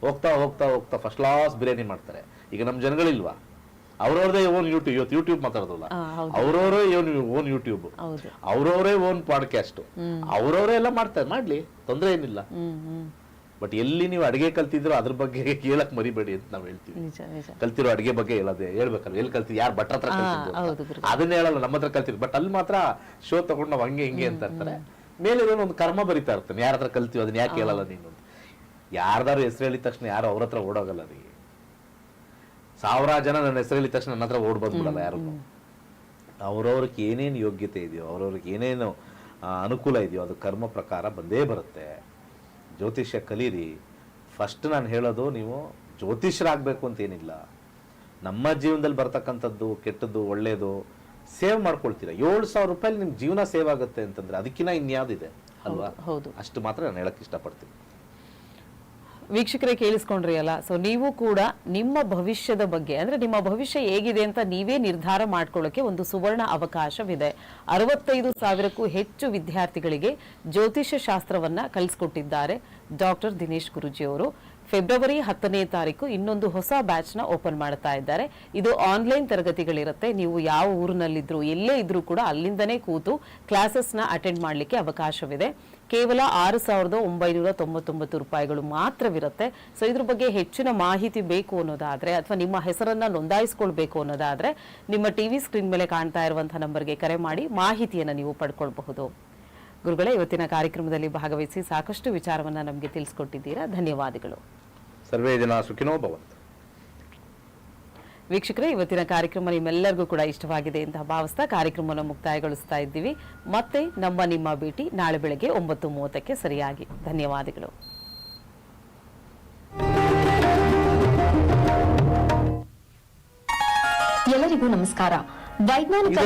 ಹೋಗ್ತಾ ಹೋಗ್ತಾ ಹೋಗ್ತಾ ಫಸ್ಟ್ ಕ್ಲಾಸ್ ಬಿರಿಯಾನಿ ಮಾಡ್ತಾರೆ. ಈಗ ನಮ್ಮ ಜನಗಳಿಲ್ವಾ? ಅವ್ರವ್ರದೇ ಓನ್ ಯೂಟ್ಯೂಬ್ ಇವತ್ತು ಯೂಟ್ಯೂಬ್ ಮಾತಾಡೋದಲ್ಲ. ಅವ್ರವರೇ ಓನ್ ಓನ್ ಯೂಟ್ಯೂಬ್ ಅವ್ರವರೇ ಓನ್ ಪಾಡ್ಕಾಸ್ಟ್ ಅವ್ರವರೇ ಎಲ್ಲ ಮಾಡ್ತಾರೆ ಮಾಡ್ಲಿ ತೊಂದರೆ ಏನಿಲ್ಲ. ಬಟ್ ಎಲ್ಲಿ ನೀವು ಅಡಿಗೆ ಕಲ್ತಿದ್ರೋ ಅದ್ರ ಬಗ್ಗೆ ಹೇಳಕ್ ಮರಿಬೇಡಿ ಅಂತ ನಾವು ಹೇಳ್ತೀವಿ. ಕಲ್ತಿರೋ ಅಡಿಗೆ ಬಗ್ಗೆ ಹೇಳೋದೇ ಹೇಳ್ಬೇಕಲ್ಲ ಎಲ್ಲಿ ಕಲ್ತಿ ಯಾರು ಭಟ್ರ ಹತ್ರ ಕಲ್ತಿದ್ದು ಅದನ್ನ ಹೇಳಲ್ಲ ನಮ್ಮ ಹತ್ರ ಕಲ್ತಿದ್ರು ಬಟ್ ಅಲ್ಲಿ ಮಾತ್ರ ಶೋ ತಗೊಂಡು ನಾವು ಹಂಗೆ ಹಿಂಗೆ ಅಂತ ಇರ್ತಾರೆ. ಮೇಲೆ ಒಂದು ಕರ್ಮ ಬರಿತಾ ಇರ್ತಾನೆ ಯಾರ ಹತ್ರ ಕಲ್ತೀವಿ ಅದನ್ನ ಯಾಕೆ ಹೇಳಲ್ಲ ನೀನು ಯಾರ್ದಾರು ಹೆಸರು ಹೇಳಿದ ತಕ್ಷಣ ಯಾರು ಅವ್ರ ಹತ್ರ ಓಡೋಗಲ್ಲ ರೀ ಸಾವಿರಾರು ಜನ ನನ್ನ ಹೆಸರಲ್ಲಿ ತಕ್ಷಣ ನನ್ನ ಹತ್ರ ಓಡ್ ಬಂದ್ಬಿಡಲ್ಲ ಯಾರು ಅವ್ರವ್ರಿಗೆ ಏನೇನು ಯೋಗ್ಯತೆ ಇದೆಯೋ ಅವ್ರವ್ರಿಗೆ ಏನೇನು ಅನುಕೂಲ ಇದೆಯೋ ಅದು ಕರ್ಮ ಪ್ರಕಾರ ಬಂದೇ ಬರುತ್ತೆ. ಜ್ಯೋತಿಷ್ಯ ಕಲೀರಿ. ಫಸ್ಟ್ ನಾನು ಹೇಳೋದು ನೀವು ಜ್ಯೋತಿಷ್ಯರಾಗಬೇಕು ಅಂತ ಏನಿಲ್ಲ. ನಮ್ಮ ಜೀವನದಲ್ಲಿ ಬರ್ತಕ್ಕಂಥದ್ದು ಕೆಟ್ಟದ್ದು ಒಳ್ಳೇದು ಸೇವ್ ಮಾಡ್ಕೊಳ್ತೀರ? ಏಳು ಸಾವಿರ ರೂಪಾಯಿ ನಿಮ್ಮ ಜೀವನ ಸೇವ್ ಆಗುತ್ತೆ ಅಂತಂದ್ರೆ ಅದಕ್ಕಿಂತ ಇನ್ಯಾವುದಿದೆ ಅಲ್ವಾ? ಹೌದು. ಅಷ್ಟು ಮಾತ್ರ ನಾನು ಹೇಳಕ್ ಇಷ್ಟಪಡ್ತೀನಿ. ವೀಕ್ಷಕರೇ ಕೇಳಿಸ್ಕೊಂಡ್ರಿ ಅಲ್ಲ? ಸೊ ನೀವು ಕೂಡ ನಿಮ್ಮ ಭವಿಷ್ಯದ ಬಗ್ಗೆ, ಅಂದ್ರೆ ನಿಮ್ಮ ಭವಿಷ್ಯ ಹೇಗಿದೆ ಅಂತ ನೀವೇ ನಿರ್ಧಾರ ಮಾಡ್ಕೊಳ್ಳೋಕೆ ಒಂದು ಸುವರ್ಣ ಅವಕಾಶವಿದೆ. ಅರವತ್ತೈದು ಸಾವಿರಕ್ಕೂ ಹೆಚ್ಚು ವಿದ್ಯಾರ್ಥಿಗಳಿಗೆ ಜ್ಯೋತಿಷ್ಯ ಶಾಸ್ತ್ರವನ್ನ ಕಲಿಸ್ಕೊಟ್ಟಿದ್ದಾರೆ ಡಾಕ್ಟರ್ ದಿನೇಶ್ ಗುರುಜಿ ಅವರು ಫೆಬ್ರವರಿ ಹತ್ತನೇ ತಾರೀಕು ಇನ್ನೊಂದು ಹೊಸ ಬ್ಯಾಚ್ನ ಓಪನ್ ಮಾಡ್ತಾ ಇದ್ದಾರೆ. ಇದು ಆನ್ಲೈನ್ ತರಗತಿಗಳಿರುತ್ತೆ. ನೀವು ಯಾವ ಊರಿನಲ್ಲಿದ್ರು, ಎಲ್ಲೇ ಇದ್ದರೂ ಕೂಡ ಅಲ್ಲಿಂದನೇ ಕೂತು ಕ್ಲಾಸಸ್ನ ಅಟೆಂಡ್ ಮಾಡಲಿಕ್ಕೆ ಅವಕಾಶವಿದೆ. ಕೇವಲ ಆರು ಸಾವಿರದ ಒಂಬೈನೂರ ತೊಂಬತ್ತೊಂಬತ್ತು ರೂಪಾಯಿಗಳು ಮಾತ್ರವಿರುತ್ತೆ. ಸೊ, ಇದ್ರ ಬಗ್ಗೆ ಹೆಚ್ಚಿನ ಮಾಹಿತಿ ಬೇಕು ಅನ್ನೋದಾದ್ರೆ, ಅಥವಾ ನಿಮ್ಮ ಹೆಸರನ್ನ ನೋಂದಾಯಿಸ್ಕೊಳ್ಬೇಕು ಅನ್ನೋದಾದ್ರೆ, ನಿಮ್ಮ ಟಿವಿ ಸ್ಕ್ರೀನ್ ಮೇಲೆ ಕಾಣ್ತಾ ಇರುವಂಥ ನಂಬರ್ಗೆ ಕರೆ ಮಾಡಿ ಮಾಹಿತಿಯನ್ನು ನೀವು ಪಡ್ಕೊಳ್ಬಹುದು. ಗುರುಗಳೇ ಇವತ್ತಿನ ಕಾರ್ಯಕ್ರಮದಲ್ಲಿ ಭಾಗವಹಿಸಿ ಸಾಕಷ್ಟು ವಿಚಾರವನ್ನ ನಮಗೆ ತಿಳಿಸ್ಕೊಟ್ಟಿದ್ದೀರಾ. ಧನ್ಯವಾದಗಳು. ಸರ್ವೇ ಜನ ಸುಖಿನೋ ಭವಂತು. ವೀಕ್ಷಕರೇ ಇವತ್ತಿನ ಕಾರ್ಯಕ್ರಮ ನಿಮ್ಮೆಲ್ಲರಿಗೂ ಕೂಡ ಇಷ್ಟವಾಗಿದೆ ಅಂತ ಭಾವಿಸ್ತಾ ಕಾರ್ಯಕ್ರಮವನ್ನು ಮುಕ್ತಾಯಗೊಳಿಸ್ತಾ ಇದ್ದೀವಿ. ಮತ್ತೆ ನಮ್ಮ ನಿಮ್ಮ ಭೇಟಿ ನಾಳೆ ಬೆಳಗ್ಗೆ ಒಂಬತ್ತು ಮೂವತ್ತಕ್ಕೆ ಸರಿಯಾಗಿ. ಧನ್ಯವಾದಗಳು. ಎಲ್ಲರಿಗೂ ನಮಸ್ಕಾರ. ವೈಜ್ಞಾನಿಕ